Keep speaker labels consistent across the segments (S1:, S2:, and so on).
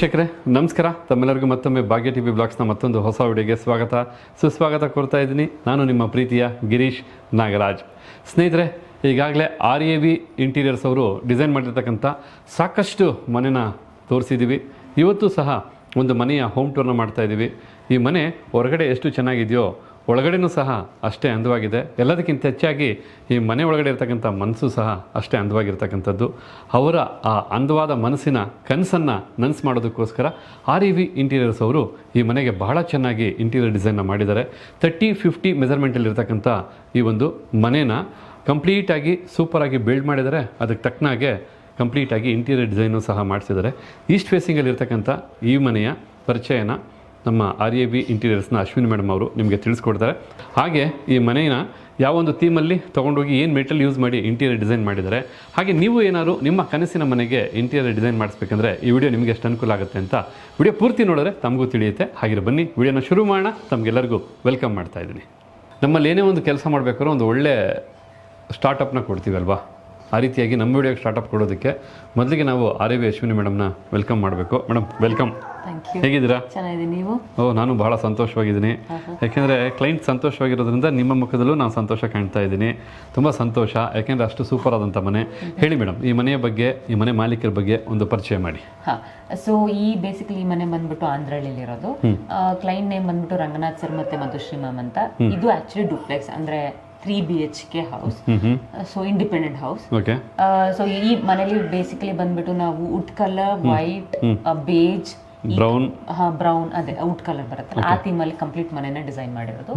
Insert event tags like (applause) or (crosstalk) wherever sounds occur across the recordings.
S1: ವೀಕ್ಷಕರೇ, ನಮಸ್ಕಾರ. ತಮ್ಮೆಲ್ಲರಿಗೂ ಮತ್ತೊಮ್ಮೆ ಭಾಗ್ಯ ಟಿ ವಿ ಬ್ಲಾಗ್ಸ್ನ ಮತ್ತೊಂದು ಹೊಸ ವಿಡಿಯೋಗೆ ಸ್ವಾಗತ. ಸುಸ್ವಾಗತ ಕೋರ್ತಾ ಇದ್ದೀನಿ. ನಾನು ನಿಮ್ಮ ಪ್ರೀತಿಯ ಗಿರೀಶ್ ನಾಗರಾಜ್. ಸ್ನೇಹಿತರೆ, ಈಗಾಗಲೇ ಆರ್ ಎ ವಿ ಇಂಟೀರಿಯರ್ಸ್ ಅವರು ಡಿಸೈನ್ ಮಾಡಿರ್ತಕ್ಕಂಥ ಸಾಕಷ್ಟು ಮನೆನ ತೋರಿಸಿದ್ದೀವಿ. ಇವತ್ತು ಸಹ ಒಂದು ಮನೆಯ ಹೋಮ್ ಟೂರ್ನ ಮಾಡ್ತಾ ಇದ್ದೀವಿ. ಈ ಮನೆ ಹೊರಗಡೆ ಎಷ್ಟು ಚೆನ್ನಾಗಿದೆಯೋ ಒಳಗಡೆನೂ ಸಹ ಅಷ್ಟೇ ಅಂದವಾಗಿದೆ. ಎಲ್ಲದಕ್ಕಿಂತ ಹೆಚ್ಚಾಗಿ ಈ ಮನೆ ಒಳಗಡೆ ಇರತಕ್ಕಂಥ ಮನಸ್ಸು ಸಹ ಅಷ್ಟೇ ಅಂದವಾಗಿರ್ತಕ್ಕಂಥದ್ದು. ಅವರ ಆ ಅಂದವಾದ ಮನಸ್ಸಿನ ಕನಸನ್ನು ನನಸು ಮಾಡೋದಕ್ಕೋಸ್ಕರ ಆರ್ ಇ ವಿ ಇಂಟೀರಿಯರ್ಸ್ ಅವರು ಈ ಮನೆಗೆ ಬಹಳ ಚೆನ್ನಾಗಿ ಇಂಟೀರಿಯರ್ ಡಿಸೈನ್ನ ಮಾಡಿದ್ದಾರೆ. ತರ್ಟಿ ಫಿಫ್ಟಿ ಮೆಜರ್ಮೆಂಟಲ್ಲಿರ್ತಕ್ಕಂಥ ಈ ಒಂದು ಮನೇನ ಕಂಪ್ಲೀಟಾಗಿ ಸೂಪರಾಗಿ ಬಿಲ್ಡ್ ಮಾಡಿದ್ದಾರೆ. ಅದಕ್ಕೆ ತಕ್ಕನಾಗೆ ಕಂಪ್ಲೀಟಾಗಿ ಇಂಟೀರಿಯರ್ ಡಿಸೈನು ಸಹ ಮಾಡಿಸಿದ್ದಾರೆ. ಈಸ್ಟ್ ಫೇಸಿಂಗಲ್ಲಿರ್ತಕ್ಕಂಥ ಈ ಮನೆಯ ಪರಿಚಯನ ನಮ್ಮ ಆರ್ ಎ ಬಿ ಇಂಟೀರಿಯರ್ಸ್ನ ಅಶ್ವಿನಿ ಮೇಡಮ್ ಅವರು ನಿಮಗೆ ತಿಳಿಸ್ಕೊಡ್ತಾರೆ. ಹಾಗೆ ಈ ಮನೆಯ ಯಾವ ಒಂದು ಥೀಮಲ್ಲಿ ತೊಗೊಂಡೋಗಿ ಏನು ಮೆಟಲ್ ಯೂಸ್ ಮಾಡಿ ಇಂಟೀರಿಯರ್ ಡಿಸೈನ್ ಮಾಡಿದ್ದಾರೆ. ಹಾಗೆ ನೀವು ಏನಾದರೂ ನಿಮ್ಮ ಕನಸಿನ ಮನೆಗೆ ಇಂಟೀರಿಯರ್ ಡಿಸೈನ್ ಮಾಡಿಸ್ಬೇಕಂದ್ರೆ ಈ ವಿಡಿಯೋ ನಿಮಗೆ ಎಷ್ಟು ಅನುಕೂಲ ಆಗುತ್ತೆ ಅಂತ ವಿಡಿಯೋ ಪೂರ್ತಿ ನೋಡಿದ್ರೆ ತಮಗೂ ತಿಳಿಯುತ್ತೆ. ಹಾಗೆ ಬನ್ನಿ ವಿಡಿಯೋನ ಶುರು ಮಾಡೋಣ. ತಮಗೆಲ್ಲರಿಗೂ ವೆಲ್ಕಮ್ ಮಾಡ್ತಾ ಇದ್ದೀನಿ. ನಮ್ಮಲ್ಲಿ ಏನೇ ಒಂದು ಕೆಲಸ ಮಾಡಬೇಕಾದ್ರೂ ಒಂದು ಒಳ್ಳೆ ಸ್ಟಾರ್ಟಪ್ನ ಕೊಡ್ತೀವಲ್ವಾ? ಆ ರೀತಿಯಾಗಿ ನಮ್ಮ ವಿಡಿಯೋಗೆ ಸ್ಟಾರ್ಟಪ್ ಕೊಡೋದಕ್ಕೆ ಮೊದಲಿಗೆ ನಾವು ಆರ್ ಎ ವಿ ಅಶ್ವಿನಿ ಮೇಡಮ್ನ ವೆಲ್ಕಮ್ ಮಾಡಬೇಕು. ಮೇಡಮ್ ವೆಲ್ಕಮ್ ಹೇಗಿದ್ದೀರಾ?
S2: ನೀವು?
S1: ಓ ನಾನು ಬಹಳ ಸಂತೋಷವಾಗಿದ್ದೀನಿ. ಯಾಕೆಂದರೆ ಕ್ಲೈಂಟ್ ಸಂತೋಷವಾಗಿರೋದ್ರಿಂದ ನಿಮ್ಮ ಮುಖದಲ್ಲೂ ನಾನು ಸಂತೋಷ ಕಾಣ್ತಾ ಇದ್ದೀನಿ. ತುಂಬ ಸಂತೋಷ. ಯಾಕೆಂದರೆ ಅಷ್ಟು ಸೂಪರ್ ಆದಂಥ ಮನೆ. ಹೇಳಿ ಮೇಡಮ್ ಈ ಮನೆಯ ಬಗ್ಗೆ ಈ ಮನೆ ಮಾಲೀಕರ ಬಗ್ಗೆ ಒಂದು ಪರಿಚಯ ಮಾಡಿ.
S2: ಹಾ. ಸೊ ಈ ಬೇಸಿಕಲಿ ಈ ಮನೆ ಬಂದ್ಬಿಟ್ಟು ಆಂಧ್ರಳ್ಳಿಲಿ ಇರೋದು ಕ್ಲೈಂಟ್ ನೇಮ್ ಬಂದ್ಬಿಟ್ಟು ರಂಗನಾಥ್ ಸರ್ ಮತ್ತೆ ಮಧುಶ್ರೀ ಮ್ಯಾಮ್ ಅಂತ. ಇದು ಆಕ್ಚುಲಿ ಡೂಪ್ಲೆಕ್ಸ್ ಅಂದ್ರೆ three B H K house so independent house so ಈ ಮನೇಲಿ ಬೇಸಿಕಲಿ ಬಂದ್ಬಿಟ್ಟು ನಾವು wood colour white beige
S1: brown
S2: ಹಾ ಬ್ರೌನ್ ಅದೇ ವುಡ್ ಕಲರ್ ಬರುತ್ತೆ. ಆ ಥೀಮ್ ಅಲ್ಲಿ ಕಂಪ್ಲೀಟ್ ಮನೆನ ಡಿಸೈನ್ ಮಾಡಿರೋದು.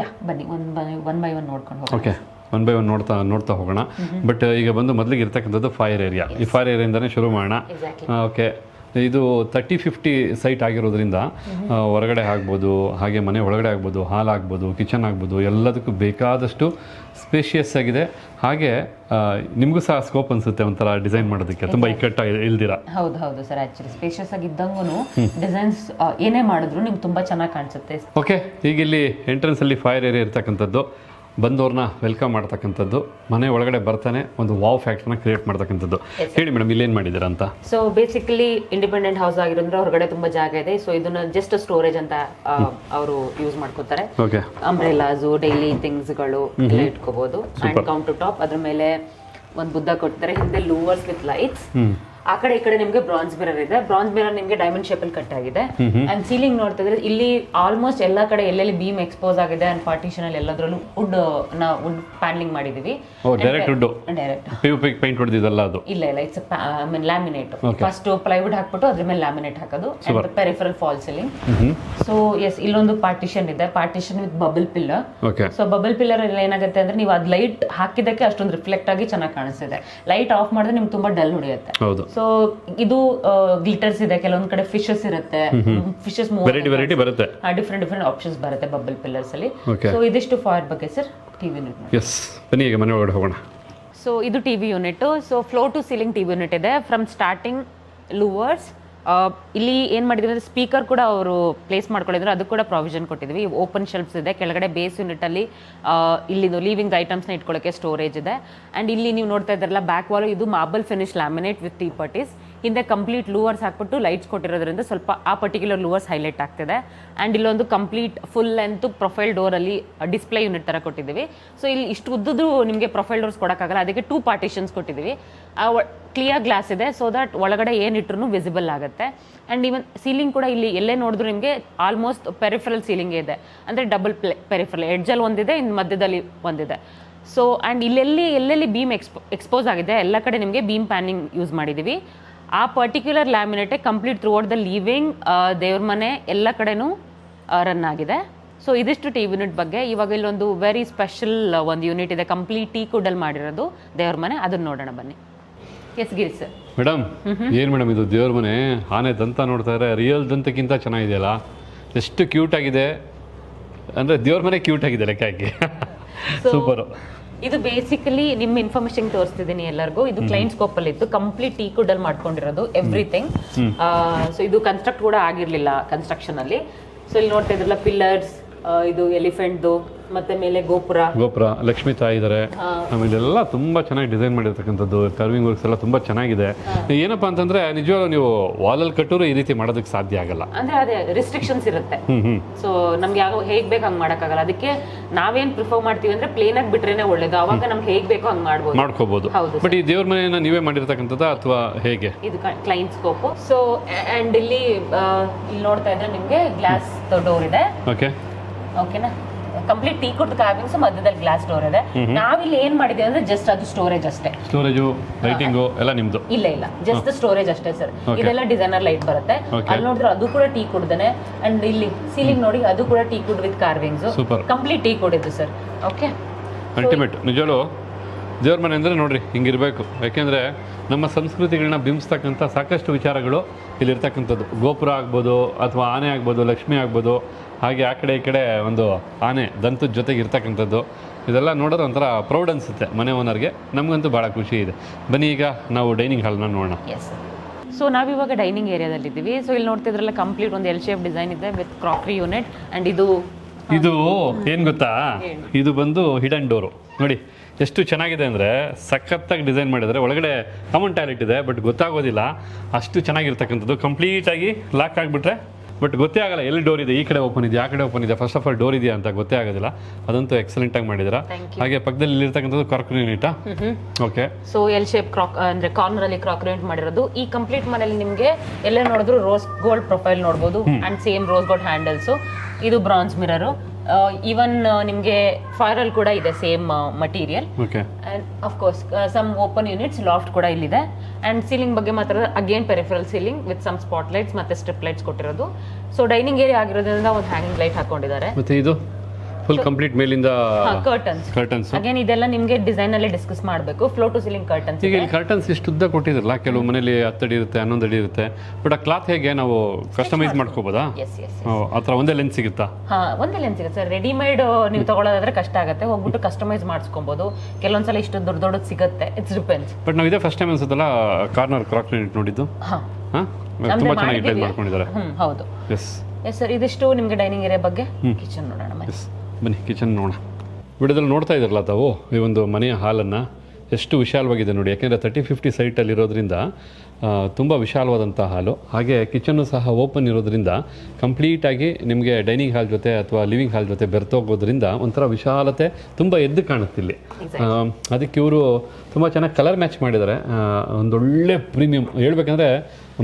S2: ಯಾ ಬನ್ನಿ one by one by one ನೋಡ್ಕೊಂಡು
S1: ಹೋಗಿ ಒನ್ ಬೈ ಒನ್ ನೋಡ್ತಾ ನೋಡ್ತಾ ಹೋಗೋಣ. ಬಟ್ ಈಗ ಬಂದು ಮೊದಲಿಗೆ ಇರ್ತಕ್ಕಂಥದ್ದು ಫೈರ್ ಏರಿಯಾ ಈ ಫೈರ್ ಏರಿಯಾಯಿಂದನೇ ಶುರು ಮಾಡೋಣ. ಓಕೆ ಇದು ತರ್ಟಿ ಫಿಫ್ಟಿ ಸೈಟ್ ಆಗಿರೋದ್ರಿಂದ ಹೊರಗಡೆ ಆಗ್ಬೋದು ಹಾಗೆ ಮನೆ ಒಳಗಡೆ ಆಗ್ಬೋದು ಹಾಲ್ ಆಗ್ಬೋದು ಕಿಚನ್ ಆಗ್ಬೋದು ಎಲ್ಲದಕ್ಕೂ ಬೇಕಾದಷ್ಟು ಸ್ಪೇಷಿಯಸ್ ಆಗಿದೆ. ಹಾಗೆ ನಿಮಗೂ ಸಹ ಸ್ಕೋಪ್ ಅನ್ಸುತ್ತೆ ಒಂಥರ ಡಿಸೈನ್ ಮಾಡೋದಕ್ಕೆ. ತುಂಬ ಇಕ್ಕಟ್ಟಾಗಿ ಇಲ್ದಿರ?
S2: ಹೌದು ಹೌದು ಸರ್. ಆಕ್ಚುಲಿ ಸ್ಪೇಷಿಯಸ್ ಆಗಿದ್ದಂಗೂ ಡಿಸೈನ್ಸ್ ಏನೇ ಮಾಡಿದ್ರು ನಿಮ್ಗೆ ತುಂಬಾ ಚೆನ್ನಾಗಿ ಕಾಣಿಸುತ್ತೆ.
S1: ಓಕೆ ಈಗ ಇಲ್ಲಿ ಎಂಟ್ರೆನ್ಸ್ ಅಲ್ಲಿ ಫೈರ್ ಏರಿಯಾ ಇರ್ತಕ್ಕಂಥದ್ದು. ಬಂದವ್ರನ್ನ ವೆಲ್ಕಮ್ ಮಾಡ್ತಕ್ಕಂಥದ್ದು. ಮನೆ ಒಳಗಡೆ ಬರ್ತಾನೆ ಒಂದು ವಾವ್ ಫ್ಯಾಕ್ಟ್ರಿನ ಕ್ರಿಯೇಟ್ ಮಾಡ್ತಕ್ಕಂಥದ್ದು. ಹೇಳಿ ಮೇಡಮ್ ಇಲ್ಲೇನು ಮಾಡಿದ್ದೀರಾ ಅಂತ?
S2: ಸೊ ಬೇಸಿಕಲಿ ಇಂಡಿಪೆಂಡೆಂಟ್ ಹೌಸ್ ಆಗಿರೋದ್ರೆ ಹೊರಗಡೆ ತುಂಬಾ ಜಾಗ ಇದೆ. ಸೊ ಇದನ್ನ ಜಸ್ಟ್ ಸ್ಟೋರೇಜ್ ಅಂತ ಅವರು ಯೂಸ್ ಮಾಡ್ಕೋತಾರೆ.
S1: ಓಕೆ
S2: ಅಂಬ್ರೆಲಾಸು ಡೈಲಿ ಥಿಂಗ್ಸ್ಗಳು ಎಲ್ಲ ಇಟ್ಕೋಬಹುದು ಅಂಡ್ ಕೌಂಟರ್ ಟಾಪ್ ಅದ್ರ ಮೇಲೆ ಒಂದು ಬುದ್ಧ ಕೊಡ್ತಾರೆ ಹಿಂದೆ ಲೂವರ್ಸ್ ವಿತ್ ಲೈಟ್ಸ್ ಆ ಕಡೆ ಈ ಕಡೆ ನಿಮ್ಗೆ ಬ್ರಾನ್ಸ್ ಮಿರರ್ ಇದೆ. ಬ್ರಾನ್ಸ್ ಮಿರರ್ ನಿಮ್ಗೆ ಡೈಮಂಡ್ ಶೇಪ್ ಅಲ್ಲಿ ಕಟ್ ಆಗಿದೆ. ಅಂಡ್ ಸೀಲಿಂಗ್ ನೋಡ್ತಾ ಇದ್ರೆ ಇಲ್ಲಿ ಆಲ್ಮೋಸ್ಟ್ ಎಲ್ಲಾ ಕಡೆ ಎಲ್ಲೆಲ್ಲಿ ಬೀಮ್ ಎಕ್ಸ್ಪೋಸ್ ಆಗಿದೆ ಅಂಡ್ ಪಾರ್ಟಿಷನ್ ಅಲ್ಲಿ ಎಲ್ಲದ್ರಲ್ಲೂ ವುಡ್ ನಾವು ವುಡ್ ಪ್ಯಾನ್ಲಿಂಗ್ ಮಾಡಿದೀವಿ.
S1: ಡೈರೆಕ್ಟ್ ವುಡ್ಡು
S2: ಡೈರೆಕ್ಟ್
S1: ಪೇಂಟ್ ಅದು?
S2: ಇಲ್ಲ ಇಲ್ಲ it's I mean laminate first plywood ಹಾಕ್ಬಿಟ್ಟು ಅದ್ರ ಮೇಲೆ ಲ್ಯಾಮಿನೇಟ್ ಹಾಕೋದು and peripheral fall ceiling so yes ಇಲ್ಲೊಂದು ಪಾರ್ಟಿಷನ್ ಇದೆ. Partition with bubble pillar so bubble pillar ಅಲ್ಲಿ ಏನಾಗುತ್ತೆ ಅಂದ್ರೆ ನೀವು ಅದ್ ಲೈಟ್ ಹಾಕಿದಕ್ಕೆ ಅಷ್ಟೊಂದು ರಿಫ್ಲೆಕ್ಟ್ ಆಗಿ ಚೆನ್ನಾಗಿ ಕಾಣಿಸ್ತಿದೆ. ಲೈಟ್ ಆಫ್ ಮಾಡಿದ್ರೆ ನಿಮ್ಗೆ ತುಂಬಾ ಡಲ್ ಹೊಡೆಯುತ್ತೆ.
S1: ಹೌದು.
S2: ಸೊ ಇದು ಗ್ಲಿಟರ್ಸ್ ಇದೆ. ಕೆಲವೊಂದ್ ಕಡೆ ಫಿಶಸ್ ಇರುತ್ತೆ. ಫಿಶಸ್
S1: ವೆರೈಟಿ ವೆರೈಟಿ ಬರುತ್ತೆ.
S2: ಡಿಫ್ರೆಂಟ್ ಡಿಫ್ರೆಂಟ್ ಆಪ್ಷನ್ಸ್ ಬರುತ್ತೆ ಬಬಲ್ ಪಿಲ್ಲರ್ಸ್ ಅಲ್ಲಿ. ಸೊ ಇದಿಷ್ಟು ಫಾರ್ ಬಗ್ಗೆ ಸರ್ ಟಿವಿ ಯೂನಿಟ್
S1: ಎಸ್ ಬನ್ನಿ ಈಗ ಮನೆ ಒಳಗಡೆ ಹೋಗೋಣ.
S2: ಸೊ ಇದು TV unit so floor to ceiling TV unit ಇದೆ. ಫ್ರಮ್ ಸ್ಟಾರ್ಟಿಂಗ್ ಲೂವರ್ಸ್ ಇಲ್ಲಿ ಏನು ಮಾಡಿದ್ರು ಅಂದರೆ ಸ್ಪೀಕರ್ ಕೂಡ ಅವರು ಪ್ಲೇಸ್ ಮಾಡ್ಕೊಂಡಿದ್ರು ಅದು ಕೂಡ ಪ್ರಾವಿಷನ್ ಕೊಟ್ಟಿದ್ವಿ. ಓಪನ್ ಶೆಲ್ಫ್ಸ್ ಇದೆ. ಕೆಳಗಡೆ ಬೇಸ್ ಯೂನಿಟಲ್ಲಿ ಇಲ್ಲಿದು ಲೀವಿಂಗ್ ಐಟಮ್ಸ್ನ ಇಟ್ಕೊಳ್ಳೋಕ್ಕೆ ಸ್ಟೋರೇಜ್ ಇದೆ. ಆ್ಯಂಡ್ ಇಲ್ಲಿ ನೀವು ನೋಡ್ತಾ ಇದ್ದಾರಲ್ಲ ಬ್ಯಾಕ್ ವಾಲು ಇದು marble finish laminate with T ಪಟೀಸ್ ಹಿಂದೆ ಕಂಪ್ಲೀಟ್ ಲೂವರ್ಸ್ ಹಾಕ್ಬಿಟ್ಟು ಲೈಟ್ಸ್ ಕೊಟ್ಟಿರೋದ್ರಿಂದ ಸ್ವಲ್ಪ ಆ ಪರ್ಟಿಕ್ಯುಲರ್ ಲೂವರ್ಸ್ ಹೈಲೈಟ್ ಆಗ್ತಿದೆ. ಆ್ಯಂಡ್ ಇಲ್ಲೊಂದು ಕಂಪ್ಲೀಟ್ ಫುಲ್ ಲೆಂತ್ ಪ್ರೊಫೈಲ್ ಡೋರಲ್ಲಿ ಡಿಸ್ಪ್ಲೇ ಯೂನಿಟ್ ಥರ ಕೊಟ್ಟಿದ್ದೀವಿ. ಸೊ ಇಲ್ಲಿ ಇಷ್ಟು ಉದ್ದದ್ದು ನಿಮಗೆ ಪ್ರೊಫೈಲ್ ಡೋರ್ಸ್ ಕೊಡೋಕ್ಕಾಗಲ್ಲ. ಅದಕ್ಕೆ ಟೂ ಪಾರ್ಟಿಷನ್ಸ್ ಕೊಟ್ಟಿದ್ದೀವಿ. ಕ್ಲಿಯರ್ ಗ್ಲಾಸ್ ಇದೆ ಸೊ ದಟ್ ಒಳಗಡೆ ಏನಿಟ್ರೂ ವಿಸಿಬಲ್ ಆಗುತ್ತೆ. ಆ್ಯಂಡ್ ಈವನ್ ಸೀಲಿಂಗ್ ಕೂಡ ಇಲ್ಲಿ ಎಲ್ಲೇ ನೋಡಿದ್ರು ನಿಮಗೆ ಆಲ್ಮೋಸ್ಟ್ ಪೆರಿಫರಲ್ ಸೀಲಿಂಗ್ ಇದೆ. ಅಂದರೆ ಡಬಲ್ ಪ್ಲೇ ಪೆರಿಫರಲ್ ಎಡ್ಜಲ್ಲಿ ಒಂದಿದೆ ಇನ್ನು ಮಧ್ಯದಲ್ಲಿ ಒಂದಿದೆ. ಸೊ ಆ್ಯಂಡ್ ಇಲ್ಲೆಲ್ಲಿ, ಎಲ್ಲೆಲ್ಲಿ ಬೀಮ್ ಎಕ್ಸ್ಪೋ ಎಕ್ಸ್ಪೋಸ್ ಆಗಿದೆ, ಎಲ್ಲ ಕಡೆ ನಿಮಗೆ ಬೀಮ್ ಪ್ಯಾನಿಂಗ್ ಯೂಸ್ ಮಾಡಿದ್ದೀವಿ. ಆ ಪರ್ಟಿಕ್ಯುಲರ್ ಲ್ಯಾಮಿನೇಟೆ complete throughout the living ದೇವ್ರ ಮನೆ ಎಲ್ಲ ಕಡೆನೂ ರನ್ ಆಗಿದೆ. ಸೊ ಇದಿಷ್ಟು ಟಿ ಯೂನಿಟ್ ಬಗ್ಗೆ. ಇವಾಗ ಇಲ್ಲೊಂದು ವೆರಿ ಸ್ಪೆಷಲ್ ಒಂದು ಯೂನಿಟ್ ಇದೆ. ಕಂಪ್ಲೀಟ್ ಟೀ ಕುಡ್ಡಲ್ಲಿ ಮಾಡಿರೋದು ದೇವ್ರ ಮನೆ. ಅದನ್ನ ನೋಡೋಣ ಬನ್ನಿ. ಎಸ್ ಗಿರಿ ಸರ್
S1: ಮೇಡಮ್ ಏನು ಮೇಡಮ್ ಇದು? ದೇವ್ರ ಮನೆ? ಆನೆ ದಂತ ನೋಡ್ತಾ ಇದ್ರೆ. ರಿಯಲ್ ದಂತಕ್ಕಿಂತ ಚೆನ್ನಾಗಿದೆಯಲ್ಲ? ಎಷ್ಟು ಕ್ಯೂಟ್ ಆಗಿದೆ. ಅಂದರೆ ದೇವ್ರ ಮನೆ ಕ್ಯೂಟ್ ಆಗಿದೆ ಲೆಕ್ಕ ಹಾಕಿ ಸೂಪರು
S2: ಇದು ಬೇಸಿಕಲಿ ನಿಮ್ಮ ಇನ್ಫಾರ್ಮೇಶನ್ ತೋರಿಸ್ತಿದ್ದೀನಿ ಎಲ್ಲರಿಗೂ. ಇದು ಕ್ಲೈಂಟ್ ಸ್ಕೋಪ್ ಅಲ್ಲಿ ಇತ್ತು. ಕಂಪ್ಲೀಟ್ ಟೀ ಅಲ್ಲಿ ಮಾಡ್ಕೊಂಡಿರೋದು ಎವ್ರಿಥಿಂಗ್ ಸೊ ಇದು ಕನ್ಸ್ಟ್ರಕ್ಟ್ ಕೂಡ ಆಗಿರ್ಲಿಲ್ಲ ಕನ್ಸ್ಟ್ರಕ್ಷನ್ ಅಲ್ಲಿ. ಸೊ ಇಲ್ಲಿ ನೋಡ್ತಾ ಇದ್ರಲ್ಲ ಪಿಲ್ಲರ್ಸ್ ಇದು ಎಲಿಫೆಂಟ್ದು ಮತ್ತೆ ಮೇಲೆ ಗೋಪುರ.
S1: ಗೋಪುರ ಲಕ್ಷ್ಮಿ ತಾಯಿ ಇದ್ದಾರೆ. ಆಮೇಲೆ ಎಲ್ಲ ತುಂಬಾ ಚೆನ್ನಾಗಿ ಡಿಸೈನ್ ಮಾಡಿರ್ತಕ್ಕಂಥದ್ದು ಕರ್ವಿಂಗ್ ವರ್ಕ್ಸ್ ಎಲ್ಲ ತುಂಬಾ ಚೆನ್ನಾಗಿದೆ. ಏನಪ್ಪಾ ಅಂತಂದ್ರೆ ನಿಜವಾಗ್ಲೂ ನೀವು ವಾಲಲ್ಲಿ ಕಟ್ಟೋರು ಈ ರೀತಿ ಮಾಡೋದಕ್ಕೆ ಸಾಧ್ಯ ಆಗಲ್ಲ.
S2: ಅಂದ್ರೆ ಅದೇ ರಿಸ್ಟ್ರಿಕ್ಷನ್ಸ್ ಇರುತ್ತೆ. ಸೊ ನಮ್ಗೆ ಯಾವ ಹೇಗ್ ಬೇಕು ಹಂಗ್ ಮಾಡಕ್ಕಾಗಲ್ಲ. ಅದಕ್ಕೆ ನಾವೇನ್ ಪ್ರಿಫರ್ ಮಾಡ್ತೀವಿ ಅಂದ್ರೆ ಪ್ಲೇನ್ ಆಗಿ ಬಿಟ್ರೇನೆ ಒಳ್ಳೇದು. ಅವಾಗ ನಮ್ಗೆ ಹೇಗ್ ಬೇಕೋ ಹಂಗ್ ಮಾಡ್ಬೋದು.
S1: ಮಾಡ್ಕೋಬಹುದು ಬಟ್ ಈ ದೇವ್ರ ಮನೆಯನ್ನ ನೀವೇ ಮಾಡಿರ್ತಕ್ಕಂಥದ್ದು ಅಥವಾ ಹೇಗೆ?
S2: ಇದು ಕ್ಲೈಂಟ್ ಸ್ಕೋಪ್ ಸೊ ಅಂಡ್ ಇಲ್ಲಿ ಇಲ್ಲಿ ನೋಡ್ತಾ ಇದ್ರೆ ನಿಮ್ಗೆ ಗ್ಲಾಸ್ ಡೋರ್ ಇದೆ
S1: ಓಕೆ
S2: ಓಕೆನಾ ಕಂಪ್ಲೀಟ್ ಟೀ ಕುಡ್ದು ಕ್ಯಾಬಿನ್ಸ್ ಮಧ್ಯದಲ್ಲಿ ಗ್ಲಾಸ್ ಡೋರ್ ಇದೆ. ನಾವಿಲ್ಲಿ ಏನ್ ಮಾಡಿದೀವಿ ಅಂದ್ರೆ ಜಸ್ಟ್ ಅದು ಸ್ಟೋರೇಜ್ ಅಷ್ಟೇ.
S1: ಸ್ಟೋರೇಜು ಲೈಟಿಂಗು ಎಲ್ಲ ನಿಮ್ದು?
S2: ಇಲ್ಲ ಇಲ್ಲ. ಜಸ್ಟ್ ಸ್ಟೋರೇಜ್ ಅಷ್ಟೇ ಸರ್. ಇದೆಲ್ಲ ಡಿಸೈನರ್ ಲೈಟ್ ಬರುತ್ತೆ. ಅಲ್ಲಿ ನೋಡಿದ್ರೆ ಅದು ಕೂಡ ಟೀ ಕುಡ್ದೇನೆ ಅಂಡ್ ಇಲ್ಲಿ ಸೀಲಿಂಗ್ ನೋಡಿ ಅದು ಕೂಡ teak wood with carvings. Complete teak ಕುಡಿದ್ದು sir okay
S1: ultimate ನಿಜಲು ದೇವ್ರ ಮನೆ ಅಂದರೆ ನೋಡ್ರಿ ಹಿಂಗಿರಬೇಕು. ಯಾಕೆಂದರೆ ನಮ್ಮ ಸಂಸ್ಕೃತಿಗಳನ್ನ ಬಿಂಬಿಸ್ತಕ್ಕಂಥ ಸಾಕಷ್ಟು ವಿಚಾರಗಳು ಇಲ್ಲಿರ್ತಕ್ಕಂಥದ್ದು. ಗೋಪುರ ಆಗ್ಬೋದು ಅಥವಾ ಆನೆ ಆಗ್ಬೋದು ಲಕ್ಷ್ಮಿ ಆಗ್ಬೋದು ಹಾಗೆ ಆ ಕಡೆ ಈ ಕಡೆ ಒಂದು ಆನೆ ದಂತದ ಜೊತೆಗೆ ಇರ್ತಕ್ಕಂಥದ್ದು ಇದೆಲ್ಲ ನೋಡೋದು ಒಂಥರ ಪ್ರೌಡ್ ಅನಿಸುತ್ತೆ ಮನೆ ಓನರ್ಗೆ. ನಮಗಂತೂ ಭಾಳ ಖುಷಿ ಇದೆ. ಬನ್ನಿ ಈಗ ನಾವು ಡೈನಿಂಗ್ ಹಾಲ್ನ ನೋಡೋಣ.
S2: ಸೊ ನಾವಿವಾಗ ಡೈನಿಂಗ್ ಏರಿಯಾದಲ್ಲಿ ಇದ್ದೀವಿ ಸೊ ಇಲ್ಲಿ ನೋಡ್ತಿದ್ರಲ್ಲ ಕಂಪ್ಲೀಟ್ ಒಂದು ಎಲ್ ಶೇಪ್ ಡಿಸೈನ್ ಇದೆ ವಿತ್ ಕ್ರಾಕ್ರಿ ಯೂನಿಟ್ ಅಂಡ್ ಇದು
S1: ಇದು ಏನು ಗೊತ್ತಾ? ಇದು ಬಂದು ಹಿಡನ್ ಡೋರು. ನೋಡಿ ಎಷ್ಟು ಚೆನ್ನಾಗಿದೆ ಅಂದರೆ ಸಖತ್ತಾಗಿ ಡಿಸೈನ್ ಮಾಡಿದರೆ ಒಳಗಡೆ ಕಾಮನ್ ಟಾಯ್ಲೆಟ್ ಇದೆ ಬಟ್ ಗೊತ್ತಾಗೋದಿಲ್ಲ. ಅಷ್ಟು ಚೆನ್ನಾಗಿರ್ತಕ್ಕಂಥದ್ದು. ಕಂಪ್ಲೀಟಾಗಿ ಲಾಕ್ ಆಗಿಬಿಟ್ರೆ ಬಟ್ ಗೊತ್ತೇ ಆಗಲ್ಲ ಎಲ್ಲಿ ಡೋರ್ ಇದೆ? ಈ ಕಡೆ ಓಪನ್ ಇದೆ ಆ ಕಡೆ ಓಪನ್ ಇದೆ ಫಸ್ಟ್ ಆಫ್ ಆಲ್ ಡೋರ್ ಇದೆಯಾ ಅಂತ ಗೊತ್ತೇ ಆಗೋದಿಲ್ಲ. ಅದಂತೂ ಎಕ್ಸಲೆಂಟ್ ಆಗಿ
S2: ಮಾಡಿದ್ರ
S1: ಹಾಗೆ ಪಕ್ಕದಲ್ಲಿ ಇಲ್ಲಿರ್ತಕ್ಕಂಥದ್ದು crockery unit okay
S2: so L shape crock ಅಂದ್ರೆ ಕಾರ್ನರ್ ಅಲ್ಲಿ ಕ್ರಾಕ್ ಯೂನಿಟ್ ಮಾಡಿರೋದು. ಈ ಕಂಪ್ಲೀಟ್ ಮನೆಯಲ್ಲಿ ನಿಮಗೆ ಎಲ್ಲ ನೋಡಿದ್ರು ರೋಸ್ ಗೋಲ್ಡ್ ಪ್ರೊಫೈಲ್ ನೋಡಬಹುದು and same rose gold handles ಇದು ಬ್ರಾನ್ಸ್ ಮಿರರು ಈವನ್ ನಿಮಗೆ ಫೈರಲ್ ಕೂಡ ಇದೆ same material of course some open units loft ಕೂಡ ಇಲ್ಲಿದೆ. ಅಂಡ್ ಸೀಲಿಂಗ್ ಬಗ್ಗೆ ಮಾತ್ರ again peripheral ceiling with some spot lights ಮತ್ತೆ ಸ್ಟ್ರಿಪ್ ಲೈಟ್ಸ್ ಕೊಟ್ಟಿರೋದು. ಸೊ ಡೈನಿಂಗ್ ಏರಿಯಾ ಆಗಿರೋದ್ರಿಂದ ಒಂದು ಹ್ಯಾಂಗಿಂಗ್ ಲೈಟ್ ಹಾಕೊಂಡಿದ್ದಾರೆ.
S1: ಮತ್ತೆ ಇದು? ಫುಲ್ ಕಂಪ್ಲೀಟ್ ಮೇಲಿಂದ
S2: ಕರ್ಟನ್ಸ್
S1: ಕರ್ಟನ್ಸ್
S2: ಅಗೇನ್ ಇದೆಲ್ಲ ನಿಮಗೆ ಡಿಸೈನ್ ಅಲ್ಲಿ ಡಿಸ್ಕಸ್ ಮಾಡಬೇಕು. ಫ್ಲೋ ಟು ಸೀಲಿಂಗ್ ಕರ್ಟನ್ಸ್
S1: ಈಗ ಇಲ್ಲಿ ಕರ್ಟನ್ಸ್ ಇಷ್ಟು ಉದ್ದ ಕೊಟ್ಟಿದ್ರಲ್ಲ ಕೆಲವು ಮನೇಲಿ ಹತ್ತಡಿ ಇರುತ್ತೆ ಹನ್ನೊಂದು ಅಡಿ ಇರುತ್ತೆ. ಬಟ್ ಆ ಕ್ಲಾತ್ ಹೇಗೆ ನಾವು ಕಸ್ಟಮೈಸ್ ಮಾಡ್ಕೋಬೋದಾ?
S2: ಎಸ್ ಎಸ್
S1: ಆ ಥರ ಒಂದೇ ಲೆನ್ಸ್ ಸಿಗುತ್ತಾ?
S2: ಹಾ ಒಂದೇ ಲೆನ್ಸ್ ಸಿಗುತ್ತೆ ಸರ್. ರೆಡಿಮೇಡ್ ನೀವು ತಗೊಳ್ಳೋದಾದ್ರೆ ಕಷ್ಟ ಆಗುತ್ತೆ. ಹೋಗ್ಬಿಟ್ಟು ಕಸ್ಟಮೈಸ್ ಮಾಡಿಸ್ಕೊಬೋದು. ಕೆಲವೊಂದ್ಸಲ ಇಷ್ಟು ದೊಡ್ಡ ದೊಡ್ಡದು ಸಿಗುತ್ತೆ. ಇಟ್ಸ್ ಡಿಪೆಂಡ್ಸ್
S1: ಬಟ್ ನಾವು ಇದೇ ಫಸ್ಟ್ ಟೈಮ್ ಅನ್ಸುತ್ತಲ್ಲ ಕಾರ್ನರ್ ಕ್ರಾಕ್ ನೋಡಿದ್ದು?
S2: ಹಾ.
S1: ತುಂಬ ಚೆನ್ನಾಗಿ ಮಾಡ್ಕೊಂಡಿದ್ದಾರೆ.
S2: ಹ್ಮ್ ಹೌದು.
S1: ಎಸ್
S2: ಎಸ್ ಸರ್ ಇದಿಷ್ಟು ನಿಮಗೆ ಡೈನಿಂಗ್ ಏರಿಯಾ ಬಗ್ಗೆ ಕಿಚನ್ ನೋಡೋಣ
S1: ಬನ್ನಿ ಕಿಚನ್ ನೋಡೋಣ. ವಿಡಿಯೋದಲ್ಲಿ ನೋಡ್ತಾ ಇದ್ರಲ್ಲ ತಾವು ಈ ಒಂದು ಮನೆಯ ಹಾಲನ್ನು? ಎಷ್ಟು ವಿಶಾಲವಾಗಿದೆ ನೋಡಿ ಯಾಕೆಂದರೆ ತರ್ಟಿ ಫಿಫ್ಟಿ ಸೈಟಲ್ಲಿರೋದ್ರಿಂದ ತುಂಬ ವಿಶಾಲವಾದಂಥ ಹಾಲು. ಹಾಗೆ ಕಿಚನ್ನು ಸಹ ಓಪನ್ ಇರೋದ್ರಿಂದ ಕಂಪ್ಲೀಟಾಗಿ ನಿಮಗೆ ಡೈನಿಂಗ್ ಹಾಲ್ ಜೊತೆ ಅಥವಾ ಲಿವಿಂಗ್ ಹಾಲ್ ಜೊತೆ ಬೆರೆತೋಗೋದ್ರಿಂದ ಒಂಥರ ವಿಶಾಲತೆ ತುಂಬ ಎದ್ದು ಕಾಣುತ್ತಿಲ್ಲಿ ಅದಕ್ಕೆ ಇವರು ತುಂಬ ಚೆನ್ನಾಗಿ ಕಲರ್ ಮ್ಯಾಚ್ ಮಾಡಿದ್ದಾರೆ. ಒಂದೊಳ್ಳೆ ಪ್ರೀಮಿಯಂ ಹೇಳ್ಬೇಕಂದ್ರೆ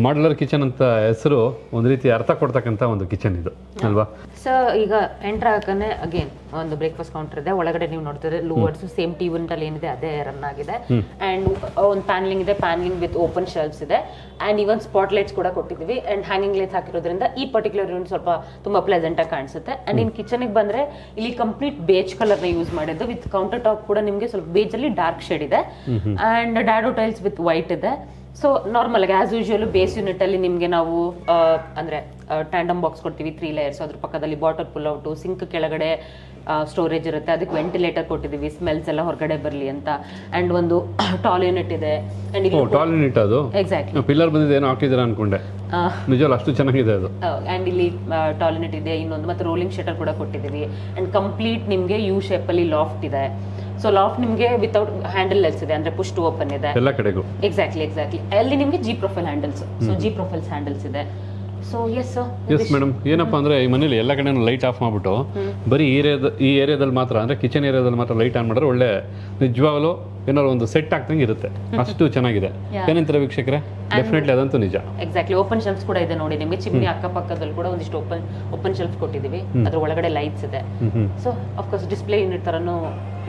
S1: ಮಾಡ್ಯುಲರ್ ಕಿಚನ್ ಅಂತ ಹೆಸರು ಒಂದು ರೀತಿ ಅರ್ಥ ಕೊಡ್ತಕ್ಕಂಥ ಒಂದು ಕಿಚನ್ ಇದು ಅಲ್ವಾ?
S2: ಸೊ ಈಗ ಎಂಟರ್ ಹಾಕನೆ ಅಗೇನ್ ಒಂದು ಬ್ರೇಕ್ಫಾಸ್ಟ್ ಕೌಂಟರ್ ಇದೆ. ಒಳಗಡೆ ನೀವು ನೋಡ್ತಿದ್ರೆ ಲೂವರ್ಸ್ ಸೇಮ್ ಟಿ ಅಲ್ಲಿ ಏನಿದೆ ಅದೇ ರನ್ ಆಗಿದೆ. ಅಂಡ್ ಒಂದು ಪ್ಯಾನ್ಲಿಂಗ್ ಇದೆ ಪ್ಯಾನ್ಲಿಂಗ್ ವಿತ್ ಓಪನ್ ಶೆಲ್ಫ್ಸ್ ಇದೆ. ಅಂಡ್ ಈವನ್ ಸ್ಪಾಟ್ ಲೈಟ್ಸ್ ಕೂಡ ಕೊಟ್ಟಿದ್ದೀವಿ. ಅಂಡ್ ಹ್ಯಾಂಗಿಂಗ್ ಲೈಟ್ಸ್ ಹಾಕಿರೋದ್ರಿಂದ ಈ ಪರ್ಟಿಕ್ಯುಲರ್ ಯೂನಿಟ್ ಸ್ವಲ್ಪ ತುಂಬಾ ಪ್ಲೆಸೆಂಟ್ ಆಗಿ ಕಾಣಿಸುತ್ತೆ. ಅಂಡ್ ಇನ್ ಕಿಚನ್ಗೆ ಬಂದ್ರೆ ಇಲ್ಲಿ ಕಂಪ್ಲೀಟ್ ಬೇಜ್ ಕಲರ್ನ ಯೂಸ್ ಮಾಡಿದ್ದು. ವಿತ್ ಕೌಂಟರ್ ಟಾಪ್ ಕೂಡ ನಿಮಗೆ ಸ್ವಲ್ಪ ಬೇಜ್ ಅಲ್ಲಿ ಡಾರ್ಕ್ ಶೇಡ್ ಇದೆ. And dado tiles with white ಇದೆ. ಸೊ ನಾರ್ಮಲ್ ಆಗಿ ಆಸ್ ಯೂಶುವಲ್ ಬೇಸ್ ಯೂನಿಟ್ ಅಲ್ಲಿ ನಿಮಗೆ ನಾವು ಅಂದ್ರೆ ಟ್ಯಾಂಡಮ್ ಬಾಕ್ಸ್ ಕೊಡ್ತೀವಿ ತ್ರೀ ಲೇಯರ್ಸ್ ಅದ್ರ ಪಕ್ಕದಲ್ಲಿ ಬಾಟಲ್ ಪುಲ್ ಔಟು ಸಿಂಕ್ ಕೆಳಗಡೆ ಸ್ಟೋರೇಜ್ ಇರುತ್ತೆ. ಅದಕ್ಕೆ ವೆಂಟಿಲೇಟರ್ ಕೊಟ್ಟಿದ್ದೀವಿ ಸ್ಮೆಲ್ಸ್ ಎಲ್ಲ ಹೊರಗಡೆ ಬರಲಿ ಅಂತ. ಅಂಡ್ ಒಂದು (coughs) ಟಾಲ್ ಯೂನಿಟ್ ಇದೆ.
S1: ಟಾಲ್ ಯೂನಿಟ್ ಅದು?
S2: ಎಕ್ಸಾಕ್ಟ್ಲಿ
S1: ಪಿಲ್ಲರ್ ಬಂದಿದೆ ಏನೋ ಹಾಕಿದ್ದೀರಾ ಅನ್ಕೊಂಡೆ. ನಿಜವಲ್ಲ ಅಷ್ಟು ಚೆನ್ನಾಗಿದೆ ಅದು.
S2: ಅಂಡ್ ಇಲ್ಲಿ ಟಾಲ್ ಯೂನಿಟ್ ಇದೆ ಇನ್ನೊಂದು. ಮತ್ತೆ ರೋಲಿಂಗ್ ಶಟರ್ ಕೂಡ ಕೊಟ್ಟಿದ್ದೀವಿ ಅಂಡ್ ಕಂಪ್ಲೀಟ್ ನಿಮಗೆ ಯು ಶೇಪಲ್ಲಿ ಲಾಫ್ಟ್ ಇದೆ. ಸೊ ಲಾಫ್ಟ್ ನಿಮಗೆ ವಿತೌಟ್ ಹ್ಯಾಂಡಲ್ ಇದೆ ಅಂದ್ರೆ ಪುಷ್ ಟು ಓಪನ್ ಇದೆ.
S1: ಎಲ್ಲ ಕಡೆಗೂ.
S2: ಎಕ್ಸಾಕ್ಟ್ಲಿ ಎಕ್ಸಾಕ್ಟ್ಲಿ ಅಲ್ಲಿ ನಿಮಗೆ G profile handles so G profiles handles ಇದೆ. ಸೊ ಎಸ್
S1: ಎಸ್ ಮೇಡಮ್ ಏನಪ್ಪ ಅಂದ್ರೆ ಈ ಮನೇಲಿ ಎಲ್ಲ ಕಡೆನೂ ಲೈಟ್ ಆಫ್ ಮಾಡ್ಬಿಟ್ಟು ಬರೀ ಈ ಏರಿಯಾದ ಈ ಏರಿಯಾದಲ್ಲಿ ಮಾತ್ರ ಅಂದ್ರೆ ಕಿಚನ್ ಏರಿಯಾದಲ್ಲಿ ಮಾತ್ರ ಲೈಟ್ ಆನ್ ಮಾಡಿದ್ರೆ ಒಳ್ಳೆ ನಿಜವಾಗಲೂ ಏನಾದ್ರು ಒಂದು ಸೆಟ್ ಆಗ್ತಂಗೆ ಇರುತ್ತೆ. ಅಷ್ಟು ಚೆನ್ನಾಗಿದೆ. ಏನಂತಾರೆ ವೀಕ್ಷಕರೇ? ಡೆಫಿನೆಟ್ಲಿ ಅದಂತೂ ನಿಜ.
S2: ಎಕ್ಸಾಕ್ಟ್ಲಿ ಓಪನ್ ಶೆಲ್ಫ್ಸ್ ಕೂಡ ಇದೆ ನೋಡಿ ನಿಮಗೆ. ಚಿಮ್ನಿ ಅಕ್ಕಪಕ್ಕದಲ್ಲಿ ಕೂಡ ಒಂದಿಷ್ಟು ಓಪನ್ ಓಪನ್ ಶೆಲ್ಫ್ ಕೊಟ್ಟಿದ್ದೀವಿ. ಅದ್ರ ಒಳಗಡೆ ಲೈಟ್ಸ್ ಇದೆ. So of course display unit ತರನು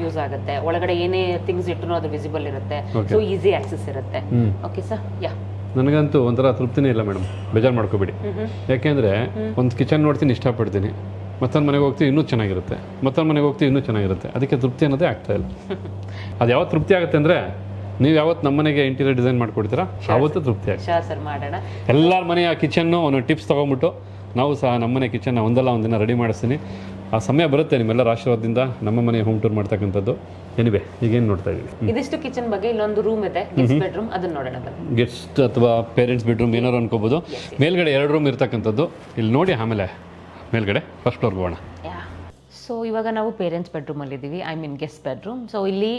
S2: use ಆಗುತ್ತೆ. ಒಳಗಡೆ ಏನೇ ಥಿಂಗ್ಸ್ ಇಟ್ಟರು ಅದು ವಿಸಿಬಲ್ ಇರುತ್ತೆ. ಸೊ ಈಸಿ ಆಕ್ಸೆಸ್ ಇರುತ್ತೆ. ಓಕೆ ಸರ್ ಯಾ
S1: ನನಗಂತೂ ಒಂಥರ ತೃಪ್ತಿನೇ ಇಲ್ಲ ಮೇಡಮ್. ಬೇಜಾರು ಮಾಡ್ಕೋಬೇಡಿ. ಯಾಕೆಂದರೆ ಒಂದು ಕಿಚನ್ ನೋಡ್ತೀನಿ ಇಷ್ಟಪಡ್ತೀನಿ ಮತ್ತೊಂದು ಮನೆಗೆ ಹೋಗ್ತೀವಿ ಇನ್ನೂ ಚೆನ್ನಾಗಿರುತ್ತೆ. ಮತ್ತೊಂದು ಮನೆಗೆ ಹೋಗ್ತೀವಿ ಇನ್ನೂ ಚೆನ್ನಾಗಿರುತ್ತೆ. ಅದಕ್ಕೆ ತೃಪ್ತಿ ಅನ್ನೋದೇ ಆಗ್ತಾ ಇಲ್ಲ. (laughs) ಅದು ಯಾವತ್ತು ತೃಪ್ತಿ ಆಗುತ್ತೆ ಅಂದರೆ ನೀವು ಯಾವತ್ತು ನಮ್ಮ ಮನೆಗೆ ಇಂಟೀರಿಯರ್ ಡಿಸೈನ್ ಮಾಡಿಕೊಡ್ತೀರಾ ಆವತ್ತು ತೃಪ್ತಿ ಆಗುತ್ತೆ. ಎಲ್ಲರ ಮನೆಯ ಕಿಚನ್ನು ಒಂದು ಟಿಪ್ಸ್ ತೊಗೊಂಬಿಟ್ಟು ನಾವು ಸಹ ನಮ್ಮನೆ ಕಿಚನ್ನ ಒಂದಲ್ಲ ಒಂದಿನ ರೆಡಿ ಮಾಡಿಸ್ತೀನಿ. ಆ ಸಮಯ ಬರುತ್ತೆ ನಿಮ್ಮೆಲ್ಲರ ಆಶೀರ್ವಾದದಿಂದ ನಮ್ಮ ಮನೆ ಹೋಮ್ ಟೂರ್ ಮಾಡ್ತಕ್ಕಂಥದ್ದು. ಎನಿವೆ ಈಗೇನು ನೋಡ್ತಾ ಇದ್ದೀವಿ
S2: ಇದಿಷ್ಟು ಕಿಚನ್ ಬಗ್ಗೆ ಇಲ್ಲೊಂದು ರೂಮ್ ಇದೆ ಗೆಸ್ಟ್ ಬೆಡ್ರೂಮ್ ಅದನ್ನ ನೋಡೋಣ
S1: ಗೆಸ್ಟ್ ಅಥವಾ ಪೇರೆಂಟ್ಸ್ ಬೆಡ್ರೂಮ್ ಏನಾರು ಅನ್ಕೋಬೋದು. ಮೇಲ್ಗಡೆ ಎರಡು ರೂಮ್ ಇರ್ತಕ್ಕಂಥದ್ದು. ಇಲ್ಲಿ ನೋಡಿ ಆಮೇಲೆ ಮೇಲ್ಗಡೆ ಫಸ್ಟ್ ಫ್ಲೋರ್ಗೆ ಹೋಗೋಣ.
S2: ಸೊ ಇವಾಗ ನಾವು ಪೇರೆಂಟ್ಸ್ ಬೆಡ್ರೂಮಲ್ಲಿ ಇದ್ದೀವಿ I mean guest bedroom so ಇಲ್ಲಿ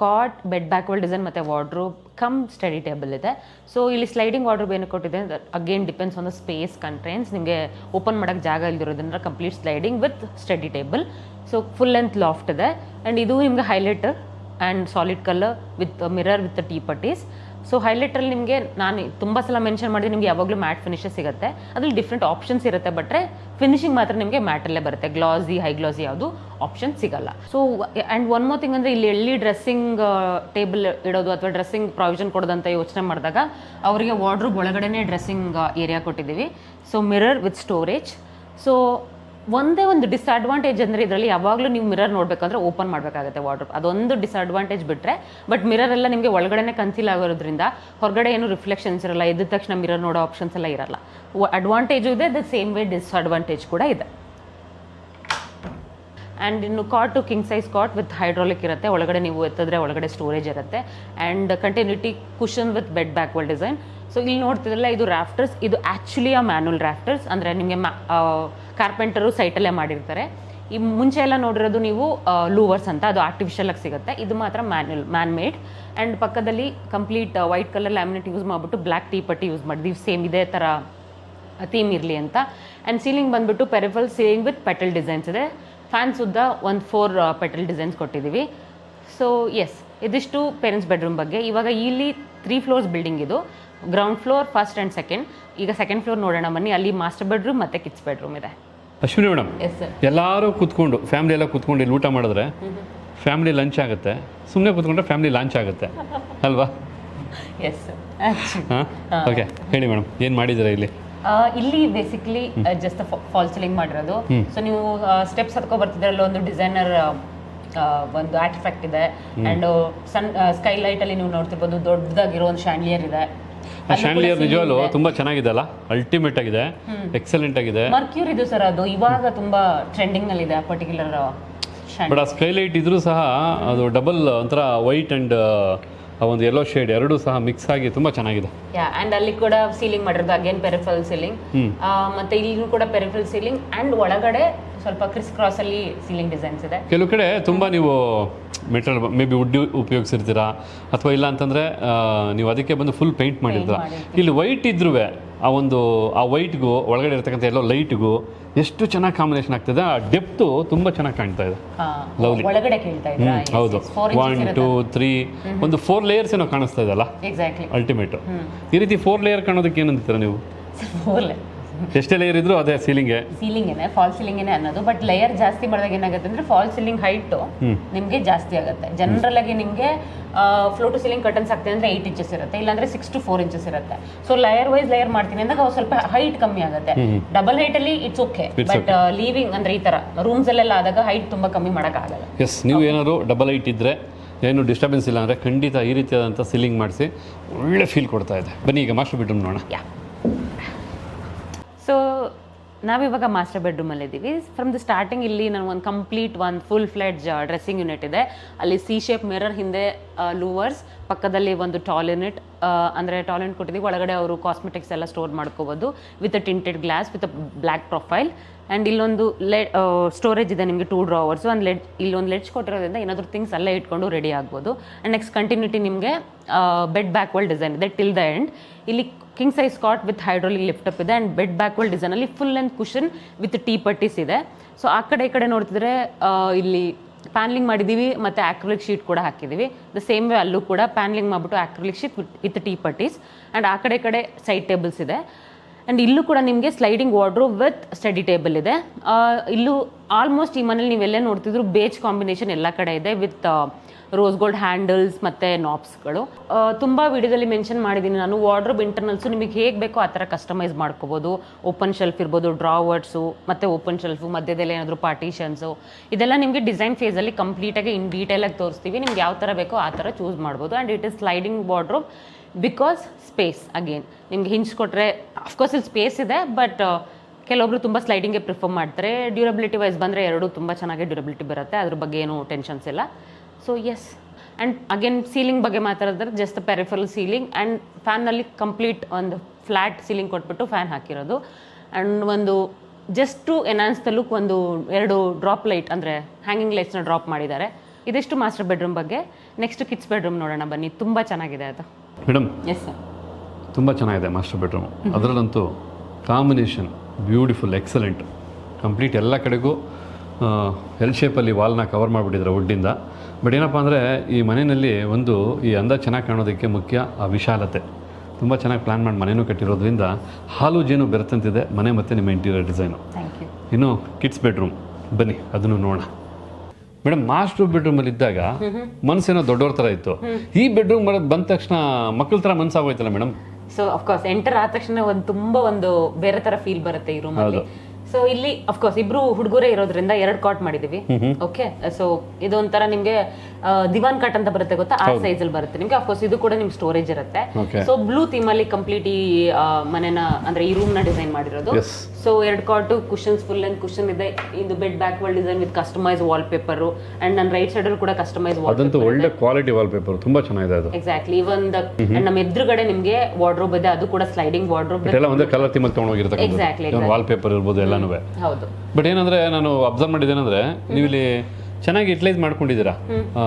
S2: ಕಾಟ್ ಬೆಡ್ ಬ್ಯಾಕ್ವರ್ಡ್ ಡಿಸೈನ್ ಮತ್ತು ವಾರ್ಡ್ರೋಬ್ ಕಮ್ ಸ್ಟಡಿ ಟೇಬಲ್ ಇದೆ. ಸೊ ಇಲ್ಲಿ ಸ್ಲೈಡಿಂಗ್ ವಾರ್ಡ್ರೋಬ್ ಏನು ಕೊಟ್ಟಿದೆ? Again depends on the space constraints ನಿಮಗೆ ಓಪನ್ ಮಾಡೋಕ್ಕೆ ಜಾಗ ಇಲ್ದಿರೋದ್ರಿಂದ complete sliding with study table so full length loft ಇದೆ. ಆ್ಯಂಡ್ ಇದು ನಿಮಗೆ highlight and solid colour with mirror with T ಪಟೀಸ್ so ಹೈಲೈಟ್ರಲ್ಲಿ ನಿಮಗೆ ನಾನು ತುಂಬ ಸಲ ಮೆನ್ಷನ್ ಮಾಡಿದ್ರೆ ನಿಮಗೆ ಯಾವಾಗಲೂ ಮ್ಯಾಟ್ ಫಿನಿಷಸ್ ಸಿಗುತ್ತೆ. ಅದ್ರಲ್ಲಿ ಡಿಫ್ರೆಂಟ್ ಆಪ್ಷನ್ಸ್ ಇರುತ್ತೆ ಬಟ್ರೆ ಫಿನಿಶಿಂಗ್ ಮಾತ್ರ ನಿಮಗೆ ಮ್ಯಾಟಲ್ಲೇ ಬರುತ್ತೆ. ಗ್ಲಾಸಿ ಹೈ ಗ್ಲಾಸಿ ಯಾವುದು ಆಪ್ಷನ್ ಸಿಗಲ್ಲ. So and one more thing ಅಂದರೆ ಇಲ್ಲಿ ಎಲ್ಲಿ ಡ್ರೆಸ್ಸಿಂಗ್ ಟೇಬಲ್ ಇಡೋದು ಅಥವಾ ಡ್ರೆಸ್ಸಿಂಗ್ ಪ್ರಾವಿಷನ್ ಕೊಡೋದಂತ ಯೋಚನೆ ಮಾಡಿದಾಗ ಅವರಿಗೆ ವಾರ್ಡ್ರೂಬ್ ಒಳಗಡೆನೇ ಡ್ರೆಸ್ಸಿಂಗ್ ಏರಿಯಾ ಕೊಟ್ಟಿದ್ದೀವಿ. So mirror with storage so ಒಂದೇ ಒಂದು ಡಿಸ್ಅಡ್ವಾಂಟೇಜ್ ಅಂದರೆ ಇದರಲ್ಲಿ ಯಾವಾಗಲೂ ನೀವು ಮಿರರ್ ನೋಡಬೇಕಂದ್ರೆ ಓಪನ್ ಮಾಡಬೇಕಾಗುತ್ತೆ ವಾರ್ಡ್ರೋಬ್ ಅದೊಂದು ಡಿಸ್ಅಡ್ವಾಂಟೇಜ್ ಬಿಟ್ಟರೆ ಬಟ್ ಮಿರರ್ ಎಲ್ಲ ನಿಮಗೆ ಒಳಗಡೆನೇ ಕನ್ಸೀಲ್ ಆಗಿರೋದ್ರಿಂದ ಹೊರಗಡೆ ಏನು ರಿಫ್ಲೆಕ್ಷನ್ಸ್ ಇರಲ್ಲ, ಎದ್ದ ತಕ್ಷಣ ಮಿರರ್ ನೋಡೋ ಆಪ್ಷನ್ಸ್ ಎಲ್ಲ ಇರಲ್ಲ. ಅಡ್ವಾಂಟೇಜು ಇದೆ ದ ಸೇಮ್ ವೇ ಡಿಸ್ಅಡ್ವಾಂಟೇಜ್ ಕೂಡ ಇದೆ. ಆ್ಯಂಡ್ ಇನ್ನು cot king size cot with hydraulic ಇರುತ್ತೆ, ಒಳಗಡೆ ನೀವು ಎತ್ತಿದ್ರೆ ಒಳಗಡೆ ಸ್ಟೋರೇಜ್ ಇರುತ್ತೆ. And continuity cushion with bed backward design so ಇಲ್ಲಿ ನೋಡ್ತಿದ್ರಲ್ಲ ಇದು ರಾಫ್ಟರ್ಸ್ ಇದು ಆ್ಯಕ್ಚುಲಿ ಆ ಮ್ಯಾನುವಲ್ ರಾಫ್ಟರ್ಸ್ ಅಂದರೆ ನಿಮಗೆ ಮ್ಯಾ ಕಾರ್ಪೆಂಟರು ಸೈಟಲ್ಲೇ ಮಾಡಿರ್ತಾರೆ. ಈ ಮುಂಚೆ ಎಲ್ಲ ನೋಡಿರೋದು ನೀವು ಲೂವರ್ಸ್ ಅಂತ, ಅದು ಆರ್ಟಿಫಿಷಿಯಲಾಗಿ ಸಿಗುತ್ತೆ. ಇದು ಮಾತ್ರ ಮ್ಯಾನ್ಯಲ್ ಮ್ಯಾನ್ ಮೇಡ್ ಆ್ಯಂಡ್ ಪಕ್ಕದಲ್ಲಿ complete white colour laminate use ಮಾಡಿಬಿಟ್ಟು ಬ್ಲ್ಯಾಕ್ ಟೀ ಪಟ್ಟಿ ಯೂಸ್ ಮಾಡಿದ್ವಿ. ಸೇಮ್ ಇದೇ ಥರ ಥೀಮ್ ಇರಲಿ ಅಂತ. ಆ್ಯಂಡ್ ಸೀಲಿಂಗ್ ಬಂದ್ಬಿಟ್ಟು peripheral ceiling with petal designs ಇದೆ. ಫ್ಯಾನ್ಸ್ ಉದ್ದ ಒಂದು ಫೋರ್ ಪೆಟಲ್ ಡಿಸೈನ್ಸ್ ಕೊಟ್ಟಿದ್ದೀವಿ ಸೊ ಎಸ್ ಇದಿಷ್ಟು ಪೇರೆಂಟ್ಸ್ ಬೆಡ್ರೂಮ್ ಬಗ್ಗೆ. ಇವಾಗ ಇಲ್ಲಿ ತ್ರೀ ಫ್ಲೋರ್ಸ್ ಬಿಲ್ಡಿಂಗ್ ಇದು. Ground floor first and second ಈಗ ಸೆಕೆಂಡ್ ಫ್ಲೋರ್ ನೋಡೋಣ ಬನ್ನಿ. ಅಲ್ಲಿ ಮಾಸ್ಟರ್ ಬೆಡ್ರೂಮ್ ಮತ್ತು ಕಿಡ್ಸ್ ಬೆಡ್ರೂಮ್ ಇದೆ.
S1: ಅಶ್ವಿನಿ ಮೇಡಮ್
S2: ಎಸ್ ಸರ್
S1: ಎಲ್ಲರೂ ಕೂತ್ಕೊಂಡು ಫ್ಯಾಮಿಲಿ ಎಲ್ಲ ಕೂತ್ಕೊಂಡು ಇಲ್ಲಿ ಊಟ ಮಾಡಿದ್ರೆ ಫ್ಯಾಮಿಲಿ ಲಂಚ್ ಆಗುತ್ತೆ. ಸುಮ್ಮನೆ ಕೂತ್ಕೊಂಡ್ರೆ ಫ್ಯಾಮಿಲಿ ಲಾಂಚ್ ಆಗುತ್ತೆ. ಅಲ್ವಾ?
S2: ಎಸ್
S1: ಹಾಂ? ಓಕೆ ಹೇಳಿ ಮೇಡಮ್ ಏನು ಮಾಡಿದ್ದೀರಾ ಇಲ್ಲಿ?
S2: ಇಲ್ಲಿ ಬೇಸಿಕ್ಲಿ ಜಸ್ಟ್ ಫಾಲ್ ಸೀಲಿಂಗ್ ಮಾಡಿರೋದು. ಸೊ ನೀವು ಸ್ಟೆಪ್ಸ್ ಹತ್ಕೊ ಬರ್ತಿದ್ರಲ್ಲ ಒಂದು ಡಿಸೈನರ್ ಒಂದು ಆರ್ಟಿಫ್ಯಾಕ್ಟ್ ಇದೆ. ಅಂಡ್ ಸನ್ ಸ್ಕೈ ಲೈಟ್ ಅಲ್ಲಿ ನೀವು ನೋಡ್ತಿರ್ಬೋದು ದೊಡ್ಡದಾಗಿರೋ ಒಂದು ಶಾಂಡ್ಲಿಯರ್ ಇದೆ.
S1: ಶಾಂಡ್ಲಿಯರ್ ನಿಜವಾಗ್ಲು ತುಂಬಾ ಚೆನ್ನಾಗಿದೆ ಅಲ್ಲ ಅಲ್ಟಿಮೇಟ್ ಆಗಿದೆ ಎಕ್ಸಲೆಂಟ್ ಆಗಿದೆ.
S2: ಮರ್ಕ್ಯೂರ್ ಇದು ಸರ್ ಅದು. ಇವಾಗ ತುಂಬಾ ಟ್ರೆಂಡಿಂಗ್ನಲ್ಲಿ ಇದೆ ಪರ್ಟಿಕ್ಯುಲರ್
S1: ಬಟ್ ಆ ಸ್ಕೈಲೈಟ್ ಇದ್ರೂ ಸಹ ಅದು ಡಬಲ್ ಒಂಥರ ವೈಟ್ ಆ್ಯಂಡ್ ಆ ಒಂದು ಎಲ್ಲೋ ಶೇಡ್ ಎರಡು ಸಹ ಮಿಕ್ಸ್ ಆಗಿ ತುಂಬಾ ಚೆನ್ನಾಗಿದೆ.
S2: ಯಾ ಅಂಡ್ ಅಲ್ಲಿ ಕೂಡ ಸೀಲಿಂಗ್ ಮಾಡಿರೋದು ಅಗೇನ್ ಪೆರಿಫಲ್ ಸೀಲಿಂಗ್ ಮತ್ತೆ ಇಲ್ಲಿನೂ ಕೂಡ ಪೆರಿಫಲ್ ಸೀಲಿಂಗ್ ಅಂಡ್ ಒಳಗಡೆ ಸ್ವಲ್ಪ ಕ್ರಿಸ್ ಕ್ರಾಸ್ ಅಲ್ಲಿ ಸೀಲಿಂಗ್ ಡಿಸೈನ್ಸ್ ಇದೆ.
S1: ಕೆಲವು ಕಡೆ ತುಂಬಾ ನೀವು ಮೆಟಲ್ ಮೇ ಬಿ ವುಡ್ ಉಪಯೋಗಿಸಿರ್ತೀರಾ? ಅಥವಾ ಇಲ್ಲ ಅಂತಂದ್ರೆ ನೀವು ಅದಕ್ಕೆ ಬಂದು ಫುಲ್ ಪೇಂಟ್ ಮಾಡಿರ್ತೀರಾ? ಇಲ್ಲಿ ವೈಟ್ ಇದ್ರೂ ಆ ಒಂದು ಆ ವೈಟ್ಗೂ ಒಳಗಡೆ ಇರ್ತಕ್ಕಂಥ ಎಲ್ಲೋ ಲೈಟ್ಗೂ ಎಷ್ಟು ಚೆನ್ನಾಗಿ ಕಾಂಬಿನೇಷನ್ ಆಗ್ತದೆ ಆ ಡೆಪ್ತು ತುಂಬ ಚೆನ್ನಾಗಿ ಕಾಣ್ತಾ ಇದೆ. ಲವ್ಲಿ.
S2: ಒಳಗಡೆ ಕೇಳ್ತಾ
S1: ಹೌದು. ಒನ್ ಟೂ ತ್ರೀ ಒಂದು ಫೋರ್ ಲೇಯರ್ಸ್ ಏನೋ ಕಾಣಿಸ್ತಾ ಇದೆಲ್ಲ
S2: ಎಕ್ಸಾಕ್ಟ್ಲಿ
S1: ಅಲ್ಟಿಮೇಟ್ ಈ ರೀತಿ ಫೋರ್ ಲೇಯರ್ ಕಾಣೋದಕ್ಕೆ ಏನಂತೀರ ನೀವು?
S2: ಫೋರ್
S1: ಎಷ್ಟೇ ಲೇಯರ್ ಇದ್ರು ಅದೇ ಸೀಲಿಂಗ್.
S2: ಸೀಲಿಂಗ್ ಏನೇ ಫಾಲ್ ಸೀಲಿಂಗ್ ಏನೇ ಅನ್ನೋದು. ಬಟ್ ಲೇಯರ್ ಜಾಸ್ತಿ ಮಾಡಿದಾಗ ಏನಾಗುತ್ತೆ ಅಂದ್ರೆ ಫಾಲ್ ಸೀಲಿಂಗ್ ಹೈಟ್ ನಿಮಗೆ ಜಾಸ್ತಿ ಆಗುತ್ತೆ. ಜನರಲ್ ಆಗಿ ನಿಮಗೆ ಫ್ಲೋ ಟು ಸೀಲಿಂಗ್ ಕಟನ್ಸ್ ಆಗ್ತದೆ ಅಂದ್ರೆ ಏಟ್ ಇಂಚಸ್ ಇರುತ್ತೆ. ಇಲ್ಲಾಂದ್ರೆ ಸಿಕ್ಸ್ ಟು ಫೋರ್ ಇಂಚಸ್ ಇರುತ್ತೆ. ಸೊ ಲೇಯರ್ ವೈಸ್ ಲೇಯರ್ ಮಾಡ್ತೀನಿ ಅಂದಾಗ ಅವು ಸ್ವಲ್ಪ ಹೈಟ್ ಕಮ್ಮಿ ಆಗುತ್ತೆ. ಡಬಲ್ ಹೈಟ್ ಅಲ್ಲಿ ಇಟ್ಸ್ ಓಕೆ ಬಟ್ ಲೀವಿಂಗ್ ಅಂದ್ರೆ ಈ ತರ. ರೂಮ್ಸ್ ಅಲ್ಲೆಲ್ಲ ಆದಾಗ ಹೈಟ್ ತುಂಬಾ ಕಮ್ಮಿ ಆಗಲ್ಲ.
S1: ಎಸ್ ನೀವು ಏನಾದ್ರು ಡಬಲ್ ಹೈಟ್ ಇದ್ರೆ ಏನು ಡಿಸ್ಟರ್ಬೆನ್ಸ್ ಇಲ್ಲ ಅಂದ್ರೆ ಖಂಡಿತ ಈ ರೀತಿಯಾದಂತ ಸೀಲಿಂಗ್ ಮಾಡಿಸಿ ಒಳ್ಳೆ ಫೀಲ್ ಕೊಡ್ತಾ ಇದೆ. ಬನ್ನಿ ಈಗ ಮಾಸ್ಟರ್ ಬೆಡ್ರೂಮ್ ನೋಡೋಣ.
S2: ಸೊ ನಾವಿವಾಗ ಮಾಸ್ಟರ್ ಬೆಡ್ರೂಮಲ್ಲಿ ಇದ್ದೀವಿ ಫ್ರಮ್ ದ ಸ್ಟಾರ್ಟಿಂಗ್ ಇಲ್ಲಿ ನಾನು ಒಂದು ಕಂಪ್ಲೀಟ್ ಒಂದು ಫುಲ್ ಫ್ಲೆಡ್ಜ್ ಡ್ರೆಸ್ಸಿಂಗ್ ಯೂನಿಟ್ ಇದೆ. ಅಲ್ಲಿ ಸಿ ಶೇಪ್ ಮಿರರ್ ಹಿಂದೆ ಲೂವರ್ಸ್ ಪಕ್ಕದಲ್ಲಿ ಒಂದು ಟಾಲ್ ಯೂನಿಟ್ ಅಂದರೆ ಟಾಯ್ಲೆಂಟ್ ಕೊಟ್ಟಿದ್ದೀವಿ ಒಳಗಡೆ ಅವರು ಕಾಸ್ಮೆಟಿಕ್ಸ್ ಎಲ್ಲ ಸ್ಟೋರ್ ಮಾಡ್ಕೋಬೋದು with a tinted glass with a black profile and ಇಲ್ಲೊಂದು ಲೆ ಸ್ಟೋರೇಜ್ ಇದೆ ನಿಮಗೆ ಟೂ ಡ್ರಾವರ್ಸು ಒಂದು ಲೆಡ್ ಇಲ್ಲೊಂದು ಲೆಡ್ಜ್ ಕೊಟ್ಟಿರೋದ್ರಿಂದ ಏನಾದರೂ ಥಿಂಗ್ಸ್ ಅಲ್ಲೇ ಇಟ್ಕೊಂಡು ರೆಡಿ ಆಗ್ಬೋದು. ಆ್ಯಂಡ್ ನೆಕ್ಸ್ಟ್ ಕಂಟಿನ್ಯೂಟಿ ನಿಮಗೆ ಬೆಡ್ ಬ್ಯಾಕ್ ವರ್ಲ್ಡ್ ಡಿಸೈನ್ ಇದೆ ಟಿಲ್ ದ ಎಂಡ್ ಇಲ್ಲಿ king size cot with hydraulic up ಇದೆ. And bed back world ಡಿಸೈನಲ್ಲಿ full and cushion with T ಪಟ್ಟೀಸ್ ಇದೆ. ಸೊ ಆ ಕಡೆ ಈ ಕಡೆ ನೋಡ್ತಿದ್ರೆ ಇಲ್ಲಿ ಪ್ಯಾನ್ಲಿಂಗ್ ಮಾಡಿದ್ದೀವಿ ಮತ್ತು ಆ್ಯಕ್ರಿಲಿಕ್ ಶೀಟ್ ಕೂಡ ಹಾಕಿದ್ದೀವಿ ದ ಸೇಮ್ ವೇ ಅಲ್ಲೂ ಕೂಡ ಪ್ಯಾನ್ಲಿಂಗ್ ಮಾಡಿಬಿಟ್ಟು ಆಕ್ರಿಲಿಕ್ ಶೀಟ್ ವಿತ್ ಟೀ ಪಟ್ಟೀಸ್ ಆ್ಯಂಡ್ ಆ ಕಡೆ ಕಡೆ ಸೈಡ್ ಟೇಬಲ್ಸ್ ಇದೆ. ಆ್ಯಂಡ್ ಇಲ್ಲೂ ಕೂಡ ನಿಮಗೆ sliding wardrobe with study table ಇದೆ. ಇಲ್ಲೂ ಆಲ್ಮೋಸ್ಟ್ ಈ ಮನೇಲಿ ನೀವೆಲ್ಲೇ ನೋಡ್ತಿದ್ರು ಬೇಜ್ ಕಾಂಬಿನೇಷನ್ ಎಲ್ಲ ಕಡೆ ಇದೆ ವಿತ್ ರೋಸ್ ಗೋಲ್ಡ್ ಹ್ಯಾಂಡಲ್ಸ್ ಮತ್ತು ನಾಪ್ಸ್ಗಳು ತುಂಬ ವಿಡಿಯೋದಲ್ಲಿ ಮೆನ್ಷನ್ ಮಾಡಿದ್ದೀನಿ. ನಾನು ವಾರ್ಡ್ರೋಬ್ ಇಂಟರ್ನಲ್ಸು ನಿಮಗೆ ಹೇಗೆ ಬೇಕೋ ಆ ಥರ ಕಸ್ಟಮೈಸ್ ಮಾಡ್ಕೋಬೋದು. ಓಪನ್ ಶೆಲ್ಫ್ ಇರ್ಬೋದು ಡ್ರಾವರ್ಸು ಮತ್ತು ಓಪನ್ ಶೆಲ್ಫು ಮಧ್ಯದಲ್ಲಿ ಏನಾದರೂ ಪಾರ್ಟಿಷನ್ಸು ಇದೆಲ್ಲ ನಿಮಗೆ ಡಿಸೈನ್ ಫೇಸಲ್ಲಿ ಕಂಪ್ಲೀಟಾಗಿ ಇನ್ ಡೀಟೇಲಾಗಿ ತೋರಿಸ್ತೀವಿ. ನಿಮ್ಗೆ ಯಾವ ಥರ ಬೇಕೋ ಆ ಥರ ಚೂಸ್ ಮಾಡ್ಬೋದು. And it is sliding wardrobe because space again ನಿಮ್ಗೆ ಹಿಂಚ್ ಕೊಟ್ಟರೆ ಅಫ್ಕೋರ್ಸ್ ಇಲ್ಲಿ ಸ್ಪೇಸ್ ಇದೆ ಬಟ್ ಕೆಲವೊಬ್ರು ತುಂಬ ಸ್ಲೈಡಿಂಗ್ಗೆ ಪ್ರಿಫರ್ ಮಾಡ್ತಾರೆ. ಡ್ಯೂರಬಿಲಿಟಿ ವೈಸ್ ಬಂದರೆ ಎರಡೂ ತುಂಬ ಚೆನ್ನಾಗಿ ಡ್ಯೂರಬಿಲಿಟಿ ಬರುತ್ತೆ. ಅದ್ರ ಬಗ್ಗೆ ಏನು ಟೆನ್ಷನ್ಸ್ ಇಲ್ಲ. So yes and again ceiling ಬಗ್ಗೆ ಮಾತಾಡಿದ್ರೆ ಜಸ್ಟ್ ಪೆರಿಫಲ್ ಸೀಲಿಂಗ್ ಆ್ಯಂಡ್ ಫ್ಯಾನಲ್ಲಿ ಕಂಪ್ಲೀಟ್ ಒಂದು ಫ್ಲ್ಯಾಟ್ ಸೀಲಿಂಗ್ ಕೊಟ್ಬಿಟ್ಟು ಫ್ಯಾನ್ ಹಾಕಿರೋದು. ಆ್ಯಂಡ್ ಒಂದು just to enhance the look ಒಂದು ಎರಡು ಡ್ರಾಪ್ ಲೈಟ್ ಅಂದರೆ ಹ್ಯಾಂಗಿಂಗ್ ಲೈಟ್ಸ್ನ ಡ್ರಾಪ್ ಮಾಡಿದ್ದಾರೆ. ಇದಿಷ್ಟು ಮಾಸ್ಟರ್ ಬೆಡ್ರೂಮ್ ಬಗ್ಗೆ. ನೆಕ್ಸ್ಟ್ ಕಿಡ್ಸ್ ಬೆಡ್ರೂಮ್ ನೋಡೋಣ ಬನ್ನಿ. ತುಂಬ ಚೆನ್ನಾಗಿದೆ ಅದು.
S1: ಮೇಡಮ್
S2: ಎಸ್ ಸರ್
S1: ತುಂಬ ಚೆನ್ನಾಗಿದೆ ಮಾಸ್ಟರ್ ಬೆಡ್ರೂಮ್ ಅದರಲ್ಲಂತೂ ಕಾಂಬಿನೇಷನ್ ಬ್ಯೂಟಿಫುಲ್ ಎಕ್ಸಲೆಂಟ್ ಕಂಪ್ಲೀಟ್ ಎಲ್ಲ ಕಡೆಗೂ ಎಲ್ ಶೇಪಲ್ಲಿ ವಾಲ್ನ ಕವರ್ ಮಾಡಿಬಿಟ್ಟಿದ್ದಾರೆ ವುಡ್ಡಿಂದ ಬಟ್ ಏನಪ್ಪ ಅಂದರೆ ಈ ಮನೆಯಲ್ಲಿ ಒಂದು ಈ ಅಂದ ಚೆನ್ನಾಗಿ ಕಾಣೋದಕ್ಕೆ ಮುಖ್ಯ ಆ ವಿಶಾಲತೆ. ತುಂಬ ಚೆನ್ನಾಗಿ ಪ್ಲ್ಯಾನ್ ಮಾಡಿ ಮನೆಯೂ ಕಟ್ಟಿರೋದ್ರಿಂದ ಹಾಲು ಜೇನು ಬೆರೆತಂತಿದೆ ಮನೆ ಮತ್ತು ನಿಮ್ಮ ಇಂಟೀರಿಯರ್ ಡಿಸೈನು ಇನ್ನು ಕಿಡ್ಸ್ ಬೆಡ್ರೂಮ್ ಬನ್ನಿ ಅದನ್ನು ನೋಡೋಣ. ಮೇಡಮ್ ಮಾಸ್ಟರ್ ಬೆಡ್ರೂಮಲ್ಲಿ ಇದ್ದಾಗ ಮನಸ್ಸೇನೋ ದೊಡ್ಡವ್ರ ಥರ ಇತ್ತು. ಈ ಬೆಡ್ರೂಮ್ ಬಂದ ತಕ್ಷಣ ಮಕ್ಕಳ ಥರ ಮನಸ್ಸಾಗೋಯ್ತಲ್ಲ madam
S2: so of course enter ಆದ ತಕ್ಷಣ ಒಂದು ತುಂಬ ಒಂದು ಬೇರೆ ತರ ಫೀಲ್ ಬರುತ್ತೆ ಈ ರೂಮ್ ಅಲ್ಲಿ. ಸೊ ಇಲ್ಲಿ ಅಫ್ಕೋರ್ಸ್ ಇಬ್ರು ಹುಡುಗರೇ ಇರೋದ್ರಿಂದ ಎರಡು ಕಾಟ್ ಮಾಡಿದೀವಿ. ಓಕೆ ಸೊ ಇದು ಒಂಥರ ನಿಮ್ಗೆ ದಿವಾನ್ ಕಾಟ್ ಅಂತ ಬರುತ್ತೆ ಗೊತ್ತಾ? ಆ ಸೈಜ್ ಅಲ್ಲಿ ಬರುತ್ತೆ. ನಿಮ್ಗೆ ಅಫ್ಕೋರ್ಸ್ ಇದು ಕೂಡ ನಿಮ್ ಸ್ಟೋರೇಜ್ ಇರುತ್ತೆ. ಸೊ ಬ್ಲೂ ಥೀಮ್ ಅಲ್ಲಿ ಕಂಪ್ಲೀಟ್ ಈ ಮನೆನ ಅಂದ್ರೆ ಈ ರೂಮ್ನ ಡಿಸೈನ್ ಮಾಡಿರೋದು. ಸೊ ಎರಡು cot cushions full and cushion ಇದೆ. ಇದು bed back world design with customise wall paper and ನನ್ನ ರೈಟ್ ಸೈಡ್ ಕೂಡ ಕಸ್ಟಮೈಸ್ ವಾಲ್
S1: ಅದಂತೂ ಒಳ್ಳೆ ಕ್ವಾಲಿಟಿ ವಾಲ್ ಪೇಪರ್ ತುಂಬಾ ಚೆನ್ನಾಗಿದೆ ಅದು.
S2: ಎಕ್ಸಾಕ್ಟ್ಲಿ ಇವನ್ ನಮ್ಮ ಎದುರುಗಡೆ ನಿಮ್ಗೆ ವಾರ್ಡ್ರೋಬ್ ಇದೆ. ಅದು ಕೂಡ ಸ್ಲೈಡಿಂಗ್ ವಾರ್ಡ್ರೋಬ್
S1: ಎಲ್ಲ ಒಂದೇ ಕಲರ್ ಥೀಮ್ ಥೀಮಲ್ಲಿ
S2: ಎಕ್ಸಾಕ್ಟ್ಲಿ
S1: ವಾಲ್ ವಾಲ್ಪೇಪರ್ ಇರ್ಬೋದು ಇರಬಹುದು
S2: ಹೌದು
S1: ಬಟ್ ಏನಂದ್ರೆ ನಾನು ಅಬ್ಸರ್ವ್ ಮಾಡಿದ್ದೇನೆಂದ್ರೆ ನೀವು ಇಲ್ಲಿ ಚೆನ್ನಾಗಿ ಯುಟಿಲೈಸ್ ಮಾಡ್ಕೊಂಡಿದ್ದೀರಾ? ಆ,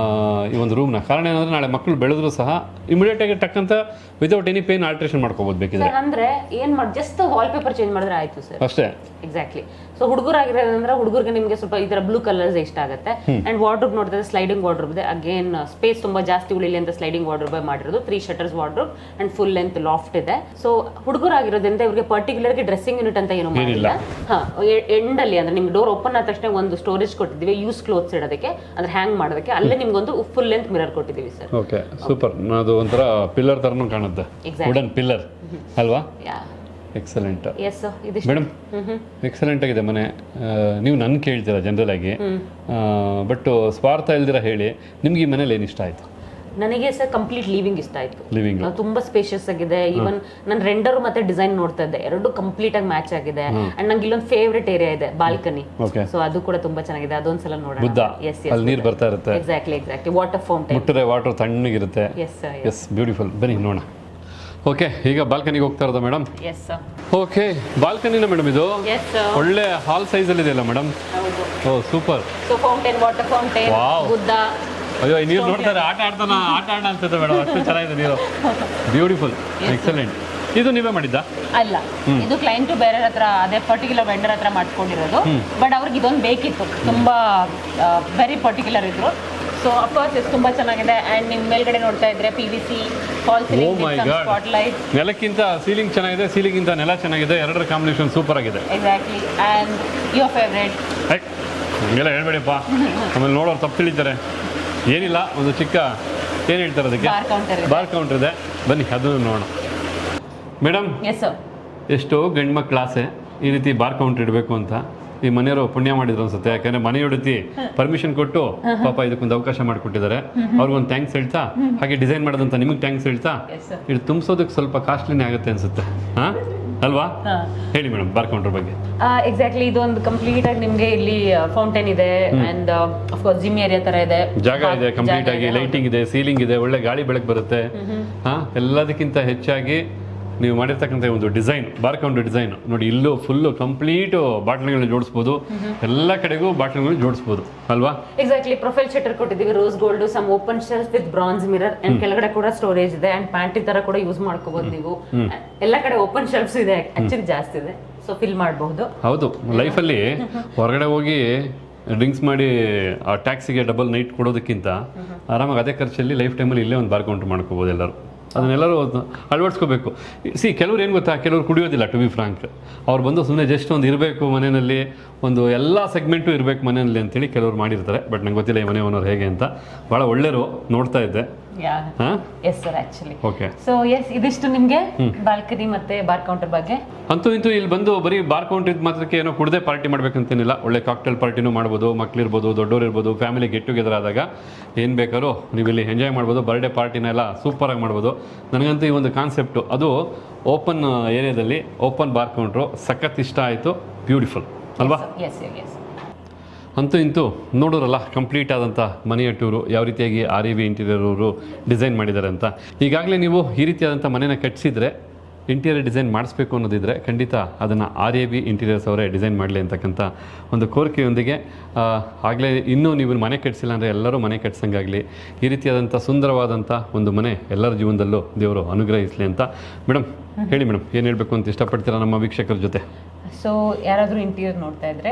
S1: ಈ ಒಂದು ರೂಮ್ನ ಕಾರಣ ಏನಂದ್ರೆ ನಾಳೆ ಮಕ್ಕಳು ಬೆಳೆದ್ರು ಸಹ ಇಮಿಡಿಯೇಟ್ ಆಗಿ ಟಕ್ಕಂತ ವಿತೌಟ್ ಎನಿ ಪೇನ್ ಆಲ್ಟ್ರೇಷನ್ ಮಾಡ್ಕೋಬಹುದು ಬೇಕಿದ್ರೆ.
S2: ಅಂದ್ರೆ ಏನ್ ಮಾಡಿ ಜಸ್ಟ್ ವಾಲ್ ಪೇಪರ್ ಚೇಂಜ್ ಮಾಡಿದ್ರೆ ಆಯ್ತು ಸರ್
S1: ಅಷ್ಟೇ.
S2: ಎಕ್ಸಾಕ್ಟ್ಲಿ ಸೊ ಹುಡುಗರಾಗಿರೋದಂದ್ರೆ ಹುಡುಗರಿಗೆ ನಿಮಗೆ ಸ್ವಲ್ಪ ಈ ತರ ಬ್ಲೂ ಕಲರ್ಸ್ ಇಷ್ಟ ಆಗುತ್ತೆ. ಅಂಡ್ ವಾರ್ಡ್ರೋಬ್ ನೋಡಿದ್ರೆ ಸ್ಲೈಡಿಂಗ್ ವಾರ್ಡ್ರೋಬ್ ಇದೆ. ಅಗೇನ್ ಸ್ಪೇಸ್ ತುಂಬಾ ಜಾಸ್ತಿ ಉಳಿಲಿ ಅಂತ ಸ್ಲೈಡಿಂಗ್ ವಾರ್ಡ್ರೋಬ್ ಮಾಡಿರೋದು. Three shutters wardrobe and full length loft ಇದೆ. ಸೊ ಹುಡುಗರಾಗಿರೋದ್ರಿಂದ ಇವರಿಗೆ ಪರ್ಟಿಕ್ಯುಲರ್ ಡ್ರೆಸ್ಸಿಂಗ್ ಯೂನಿಟ್ ಅಂತ ಏನು ಮಾಡಿಲ್ಲ. ಹಾ ಎಂಡ್ ಅಲ್ಲಿ ಅಂದ್ರೆ ನಿಮ್ಗೆ ಡೋರ್ ಓಪನ್ ಆದ ತಕ್ಷಣ ಒಂದು ಸ್ಟೋರೇಜ್ ಕೊಟ್ಟಿದ್ವಿ ಯೂಸ್ ಕ್ಲೋತ್ಸ್ ಇಡೋದಕ್ಕೆ ಅಂದ್ರೆ ಹ್ಯಾಂಗ್ ಮಾಡೋದಕ್ಕೆ ಅಲ್ಲೇ ನಿಮ್ಗೊಂದು ಫುಲ್ ಲೆಂತ್ ಮಿರರ್ ಕೊಟ್ಟಿದ್ದೀವಿ ಸರ್
S1: ಓಕೆ ಸೂಪರ್ ಅದು ಒಂಥರ ಪಿಲ್ಲರ್ ಥರನೂ ಕಾಣುತ್ತೆ. ವುಡನ್ ಪಿಲ್ಲರ್ ಅಲ್ವಾ?
S2: ಯಾ
S1: ಎಕ್ಸಲೆಂಟ್
S2: ಎಸ್ ಇದು
S1: ಮೇಡಮ್ ಎಕ್ಸಲೆಂಟ್ ಆಗಿದೆ ಮನೆ. ನೀವು ನನ್ನ ಕೇಳ್ತೀರಾ ಜನರಲ್ ಆಗಿ. ಬಟ್ ಸ್ವಾರ್ಥ ಇಲ್ದಿರ ಹೇಳಿ ನಿಮ್ಗೆ ಈ ಮನೇಲಿ ಏನು ಇಷ್ಟ ಆಯ್ತು?
S2: ನನಗೆ ಸರ್ ಕಂಪ್ಲೀಟ್ ಲಿವಿಂಗ್ ಇಷ್ಟ ಆಯ್ತು. ತುಂಬಾ ಸ್ಪೇಷಿಯಸ್ ಆಗಿದೆ. ಈವನ್ ನನ್ನ ರೆಂಡರ್ ಮತ್ತೆ ಡಿಸೈನ್ ನೋಡ್ತಾ ಇದ್ದೆ. ಎರಡು ಕಂಪ್ಲೀಟ್ ಆಗಿ ಮ್ಯಾಚ್ ಆಗಿದೆ. ಅಂಡ್ ನಂಗೆ ಇಲ್ಲೊಂದು ಫೇವ್ರೆಟ್ ಏರಿಯಾ ಇದೆ ಬಾಲ್ಕನಿ
S1: ಓಕೆ
S2: ಸೊ ಅದು ಕೂಡ ತುಂಬಾ ಚೆನ್ನಾಗಿದೆ. ಅದೊಂದ್ಸಲ ನೋಡೋಣ. ಎಸ್
S1: ಎಸ್ ನೀರು ಬರ್ತಾ ಇರುತ್ತೆ.
S2: ಎಕ್ಸಾಕ್ಟ್ಲಿ ಎಕ್ಸಾಕ್ಟ್ಲಿ ವಾಟರ್ ಫೌಂಟೇನ್
S1: ಮುಟ್ಟರೆ ವಾಟರ್ ತಣ್ಣಗಿರುತ್ತೆ.
S2: ಎಸ್
S1: ಎಸ್ ಬ್ಯೂಟಿಫುಲ್ ಬನ್ನಿ ನೋಡೋಣ. ಓಕೆ ಈಗ ಬಾಲ್ಕನಿಗೆ ಹೋಗ್ತಾ ಇರೋದು ಮೇಡಮ್
S2: ಎಸ್
S1: ಓಕೆ ಬಾಲ್ಕನಿನ ಮೇಡಮ್ ಇದು?
S2: ಎಸ್
S1: ಒಳ್ಳೆ ಹಾಲ್ ಅಲ್ಲಿ ಇದೆಯಲ್ಲ madam oh super
S2: so fountain water fountain. Buddha.
S1: ಅಯ್ಯೋ ನೀರು ನೋಡ್ತಾರೆ ಆಟ ಆಡ್ತಾನ ಆಟ ಆಡ ಅನ್ಸುತ್ತೆ ಮೇಡಮ್ ಅಷ್ಟು ಚೆನ್ನಾಗಿದೆ ನೀರು. ಬ್ಯೂಟಿಫುಲ್ ಎಕ್ಸಲೆಂಟ್ ಇದು ನೀವೇ ಮಾಡಿದ್ದ?
S2: ಅಲ್ಲ ಇದು ಕ್ಲೈಂಟ್ ಬೇರೆ ಹತ್ರ ಅದೇ ಪರ್ಟಿಕ್ಯುಲರ್ ವೆಂಡರ್ ಹತ್ರ ಮಾಡ್ಕೊಂಡಿರೋದು. ಬಟ್ ಅವ್ರಿಗೆ ಇದೊಂದು ಬೇಕಿತ್ತು. ತುಂಬಾ ವೆರಿ ಪರ್ಟಿಕ್ಯುಲರ್ ಇದ್ರು. ಸೊ ಅಫ್ಕೋರ್ಸ್ ಇದು ತುಂಬಾ ಚೆನ್ನಾಗಿದೆ. ಅಂಡ್ ನಿಮ್ ಮೇಲ್ಗಡೆ ನೋಡ್ತಾ ಇದ್ರೆ P V C fall spot light
S1: ನೆಲಕ್ಕಿಂತ ceiling ಚೆನ್ನಾಗಿದೆ ಸೀಲಿಂಗಿಂತ ನೆಲ ಚೆನ್ನಾಗಿದೆ ಎರಡರ ಕಾಂಬಿನೇಷನ್ ಸೂಪರ್ ಆಗಿದೆ.
S2: ಎಕ್ಸಾಕ್ಟ್ಲಿ ಅಂಡ್ ಯುವರ್ ಫೇವ್ರೇಟ್
S1: ಹಂಗೆಲ್ಲ ಹೇಳ್ಬೇಡಿಪ್ಪ. ಆಮೇಲೆ ನೋಡೋರು ತಪ್ಪು ತಿಳಿತಾರೆ. ಏನಿಲ್ಲ ಒಂದು ಚಿಕ್ಕ ಏನು ಹೇಳ್ತಾರೆ ಅದಕ್ಕೆ?
S2: ಬಾರ್ ಕೌಂಟರ್
S1: ಬಾರ್ ಕೌಂಟರ್ ಇದೆ. ಬನ್ನಿ ಅದನ್ನು ನೋಡೋಣ. ಮೇಡಮ್
S2: ಎಸ್
S1: ಎಷ್ಟೋ ಗಂಡು ಮಕ್ಳ ಆಸೆ ಈ ರೀತಿ ಬಾರ್ ಕೌಂಟರ್ ಇಡಬೇಕು ಅಂತ. ಈ ಮನೆಯವರು ಪುಣ್ಯ ಮಾಡಿದ್ರು ಅನ್ಸುತ್ತೆ. ಯಾಕಂದ್ರೆ ಮನೆಯೊಡತಿ ಪರ್ಮಿಷನ್ ಕೊಟ್ಟು ಪಾಪ ಇದಕ್ಕೊಂದು ಅವಕಾಶ ಮಾಡಿಕೊಟ್ಟಿದ್ದಾರೆ. ಅವ್ರಿಗೊಂದು ಥ್ಯಾಂಕ್ಸ್ ಹೇಳ್ತಾ ಹಾಗೆ ಡಿಸೈನ್ ಮಾಡೋದಂತ ನಿಮಗೆ ಥ್ಯಾಂಕ್ಸ್ ಹೇಳ್ತಾ ಇದು ತುಂಬಿಸೋದಕ್ಕೆ ಸ್ವಲ್ಪ ಕಾಸ್ಟ್ಲಿನೇ ಆಗುತ್ತೆ ಅನ್ಸುತ್ತೆ. ಹಾಂ? ಅಲ್ವಾ? ಹೇಳಿ ಮೇಡಮ್ ಬಾರ್ ಕೌಂಟರ್ ಬಗ್ಗೆ
S2: ಎಕ್ಸಾಕ್ಟ್ಲಿ ಇದೊಂದು ಕಂಪ್ಲೀಟ್ ಆಗಿ ನಿಮ್ಗೆ ಇಲ್ಲಿ ಫೌಂಟೇನ್ ಇದೆ and of course gym area ತರ ಇದೆ.
S1: ಜಾಗ ಇದೆ ಕಂಪ್ಲೀಟ್ ಆಗಿ ಲೈಟಿಂಗ್ ಇದೆ ಸೀಲಿಂಗ್ ಇದೆ ಒಳ್ಳೆ ಗಾಳಿ ಬೆಳಕು ಬರುತ್ತೆ. ಹಾ ಎಲ್ಲದಕ್ಕಿಂತ ಹೆಚ್ಚಾಗಿ ನೀವು ಮಾಡಿರ್ತಕ್ಕಂಥ ಒಂದು ಡಿಸೈನ್ ಬಾರ್ಕೌಂಡ್ ಡಿಸೈನ್ ನೋಡಿ ಇಲ್ಲೂ ಫುಲ್ಲು ಕಂಪ್ಲೀಟ್ ಬಾಟ್ಲ್ಗಳನ್ನ ಜೋಡಿಸ್ಬೋದು. ಎಲ್ಲ ಕಡೆಗೂ ಬಾಟ್ಲ್ಗಳನ್ನ ಜೋಡಿಸ್ಬೋದು. ಅಲ್ವಾ?
S2: ಎಕ್ಸಾಕ್ಟ್ಲಿ ಪ್ರೊಫೈಲ್ ಶೆಟರ್ ಕೊಟ್ಟಿದ್ದೀವಿ. Rose gold some open shelf with bronze mirror and ಕೆಳಗಡೆ ಕೂಡ ಸ್ಟೋರೇಜ್ ಇದೆ ಅಂಡ್ ಪ್ಯಾಂಟಿ ತರ ಕೂಡ ಯೂಸ್ ಮಾಡ್ಕೋಬಹುದು ನೀವು. ಎಲ್ಲ ಕಡೆ ಓಪನ್ ಶೆಲ್ಫ್ಸ್ ಇದೆ. ಆಕ್ಚುಲಿ ಜಾಸ್ತಿ ಇದೆ. ಸೊ ಫಿಲ್ ಮಾಡಬಹುದು
S1: ಹೌದು. ಲೈಫಲ್ಲಿ (laughs) ಹೊರಗಡೆ ಹೋಗಿ ಡ್ರಿಂಕ್ಸ್ ಮಾಡಿ ಆ ಟ್ಯಾಕ್ಸಿಗೆ ಡಬಲ್ ನೈಟ್ ಕೊಡೋದಕ್ಕಿಂತ ಆರಾಮಾಗಿ ಅದೇ ಖರ್ಚಲ್ಲಿ ಲೈಫ್ ಟೈಮಲ್ಲಿ ಇಲ್ಲೇ ಒಂದು ಬಾರ್ ಕೌಂಟರ್ ಮಾಡ್ಕೋಬೋದು ಎಲ್ಲರೂ. ಅದನ್ನೆಲ್ಲರೂ ಅದ್ನ ಅಳವಡಿಸ್ಕೋಬೇಕು. ಸಿ, ಕೆಲವ್ರು ಏನು ಗೊತ್ತಾ? ಕೆಲವ್ರು ಕುಡಿಯೋದಿಲ್ಲ ಟು ಬಿ ಫ್ರಾಂಕ್ ಅವ್ರು ಬಂದು ಸುಮ್ಮನೆ ಜಸ್ಟ್ ಒಂದು ಇರಬೇಕು ಮನೆಯಲ್ಲಿ, ಒಂದು ಎಲ್ಲ ಸೆಗ್ಮೆಂಟು ಇರಬೇಕು ಮನೆಯಲ್ಲಿ ಅಂತೇಳಿ ಕೆಲವ್ರು ಮಾಡಿರ್ತಾರೆ. ಬಟ್ ನಂಗೆ ಗೊತ್ತಿಲ್ಲ ಈ ಮನೆ ಓನರ್ ಹೇಗೆ ಅಂತ. ಭಾಳ ಒಳ್ಳೆಯರು ನೋಡ್ತಾ ಇದ್ದೆ.
S2: Yes sir actually
S1: okay
S2: so yes ಇದಿಷ್ಟು ನಿಮ್ಗೆ ಬಾಲ್ಕನಿ ಮತ್ತೆ ಬಾರ್ ಕೌಂಟರ್ ಬಗ್ಗೆ?
S1: ಅಂತೂ ಇಂತೂ ಇಲ್ಲಿ ಬಂದು ಬರೀ ಬಾರ್ ಕೌಂಟರ್ ಇದ್ ಮಾತ್ರಕ್ಕೆ ಏನೋ ಕುಡದೆ ಪಾರ್ಟಿ ಮಾಡ್ಬೇಕಂತೇನಿಲ್ಲ. ಒಳ್ಳೆ ಕಾಕ್ಟೇಲ್ ಪಾರ್ಟಿನೂ ಮಾಡ್ಬೋದು ಮಕ್ಳಿರ್ಬೋದು ದೊಡ್ಡೋರು ಇರ್ಬೋದು ಫ್ಯಾಮಿಲಿ ಗೆಟ್ ಟುಗೆದರ್ ಆದಾಗ ಏನ್ ಬೇಕಾದ್ರೂ ನೀವು ಇಲ್ಲಿ ಎಂಜಾಯ್ ಮಾಡ್ಬೋದು ಬರ್ಡೇ ಸೂಪರ್ ಸೂಪರಾಗಿ ಮಾಡ್ಬೋದು. ನನಗಂತೂ ಈ ಒಂದು ಕಾನ್ಸೆಪ್ಟು ಅದು ಓಪನ್ ಏರಿಯಾದಲ್ಲಿ ಓಪನ್ ಬಾರ್ ಕೌಂಟ್ರು ಸಖತ್ ಇಷ್ಟ ಆಯಿತು ಬ್ಯೂಟಿಫುಲ್ ಅಲ್ವಾ?
S2: ಎಸ್ ಎಸ್
S1: ಅಂತೂ ಇಂತೂ ನೋಡೋರಲ್ಲ ಕಂಪ್ಲೀಟ್ ಆದಂಥ ಮನೆಯ ಟೂರು ಯಾವ ರೀತಿಯಾಗಿ ಆರ್ ಇ ಬಿ ಇಂಟೀರಿಯರ್ ಅವರು ಡಿಸೈನ್ ಮಾಡಿದ್ದಾರೆ ಅಂತ. ಈಗಾಗಲೇ ನೀವು ಈ ರೀತಿಯಾದಂಥ ಮನೆನ ಕಟ್ಟಿಸಿದ್ರೆ ಇಂಟೀರಿಯರ್ ಡಿಸೈನ್ ಮಾಡಿಸ್ಬೇಕು ಅನ್ನೋದಿದ್ರೆ ಖಂಡಿತ ಅದನ್ನು ಆರ್ ಎ ಬಿ ಇಂಟೀರಿಯರ್ಸ್ ಅವರೇ ಡಿಸೈನ್ ಮಾಡಲಿ ಅಂತಕ್ಕಂಥ ಒಂದು ಕೋರಿಕೆಯೊಂದಿಗೆ ಆಗಲೇ ಇನ್ನೂ ನೀವು ಮನೆ ಕಟ್ಟಿಸಿಲ್ಲ ಅಂದರೆ ಎಲ್ಲರೂ ಮನೆ ಕಟ್ಸಂಗಾಗಲಿ, ಈ ರೀತಿಯಾದಂಥ ಸುಂದರವಾದಂಥ ಒಂದು ಮನೆ ಎಲ್ಲರ ಜೀವನದಲ್ಲೂ ದೇವರು ಅನುಗ್ರಹಿಸಲಿ ಅಂತ. ಮೇಡಮ್ ಹೇಳಿ ಮೇಡಮ್ ಏನು ಹೇಳಬೇಕು ಅಂತ ಇಷ್ಟಪಡ್ತೀರಾ ನಮ್ಮ ವೀಕ್ಷಕರ ಜೊತೆ?
S2: ಸೊ ಯಾರಾದರೂ ಇಂಟೀರಿಯರ್ ನೋಡ್ತಾ ಇದ್ರೆ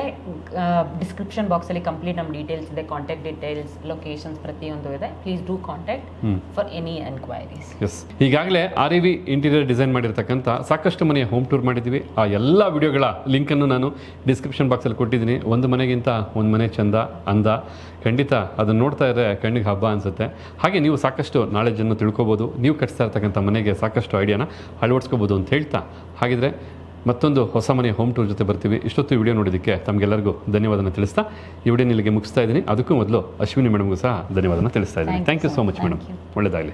S2: ಡಿಸ್ಕ್ರಿಪ್ಷನ್ ಬಾಕ್ಸಲ್ಲಿ ಕಂಪ್ಲೀಟ್ ನಮ್ಮ ಡೀಟೇಲ್ಸ್ ಇದೆ ಕಾಂಟ್ಯಾಕ್ಟ್ ಡೀಟೇಲ್ಸ್ ಲೊಕೇಶನ್ಸ್ ಪ್ರತಿಯೊಂದು ಇದೆ. Please do contact for any enquiries
S1: yes ಈಗಾಗಲೇ R E V interior design ಮಾಡಿರ್ತಕ್ಕಂಥ ಸಾಕಷ್ಟು ಮನೆಯ ಹೋಮ್ ಟೂರ್ ಮಾಡಿದ್ದೀವಿ. ಆ ಎಲ್ಲ ವಿಡಿಯೋಗಳ ಲಿಂಕನ್ನು ನಾನು ಡಿಸ್ಕ್ರಿಪ್ಷನ್ ಬಾಕ್ಸಲ್ಲಿ ಕೊಟ್ಟಿದ್ದೀನಿ. ಒಂದು ಮನೆಗಿಂತ ಒಂದು ಮನೆ ಚಂದ ಅಂದ. ಖಂಡಿತ ಅದನ್ನು ನೋಡ್ತಾ ಇದ್ದರೆ ಕಣ್ಣಿಗೆ ಹಬ್ಬ ಅನಿಸುತ್ತೆ. ಹಾಗೆ ನೀವು ಸಾಕಷ್ಟು ನಾಲೆಜನ್ನು ತಿಳ್ಕೊಬೋದು. ನೀವು ಕಟ್ಸ್ತಾ ಇರ್ತಕ್ಕಂಥ ಮನೆಗೆ ಸಾಕಷ್ಟು ಐಡಿಯಾನ ಅಳವಡಿಸ್ಕೋಬೋದು ಅಂತ ಹೇಳ್ತಾ. ಹಾಗಿದ್ರೆ ಮತ್ತೊಂದು ಹೊಸ ಮನೆ ಹೋಮ್ ಟೂರ್ ಜೊತೆ ಬರ್ತೀವಿ. ಇಷ್ಟೊತ್ತು ವಿಡಿಯೋ ನೋಡೋದಕ್ಕೆ ತಮಗೆಲ್ಲರಿಗೂ ಧನ್ಯವಾದನ ತಿಳಿಸ್ತಾ ಈ ವಿಡಿಯೋ ಇಲ್ಲಿಗೆ ಮುಗಿಸ್ತಾ ಇದ್ದೀನಿ. ಅದಕ್ಕೂ ಮೊದಲು ಅಶ್ವಿನಿ ಮೇಡಮ್ಗೂ ಸಹ ಧನ್ಯವಾದನ ತಿಳಿಸ್ತಾ ಇದ್ದೀನಿ. Thank you so much madam ಒಳ್ಳೆಯದಾಗಲಿ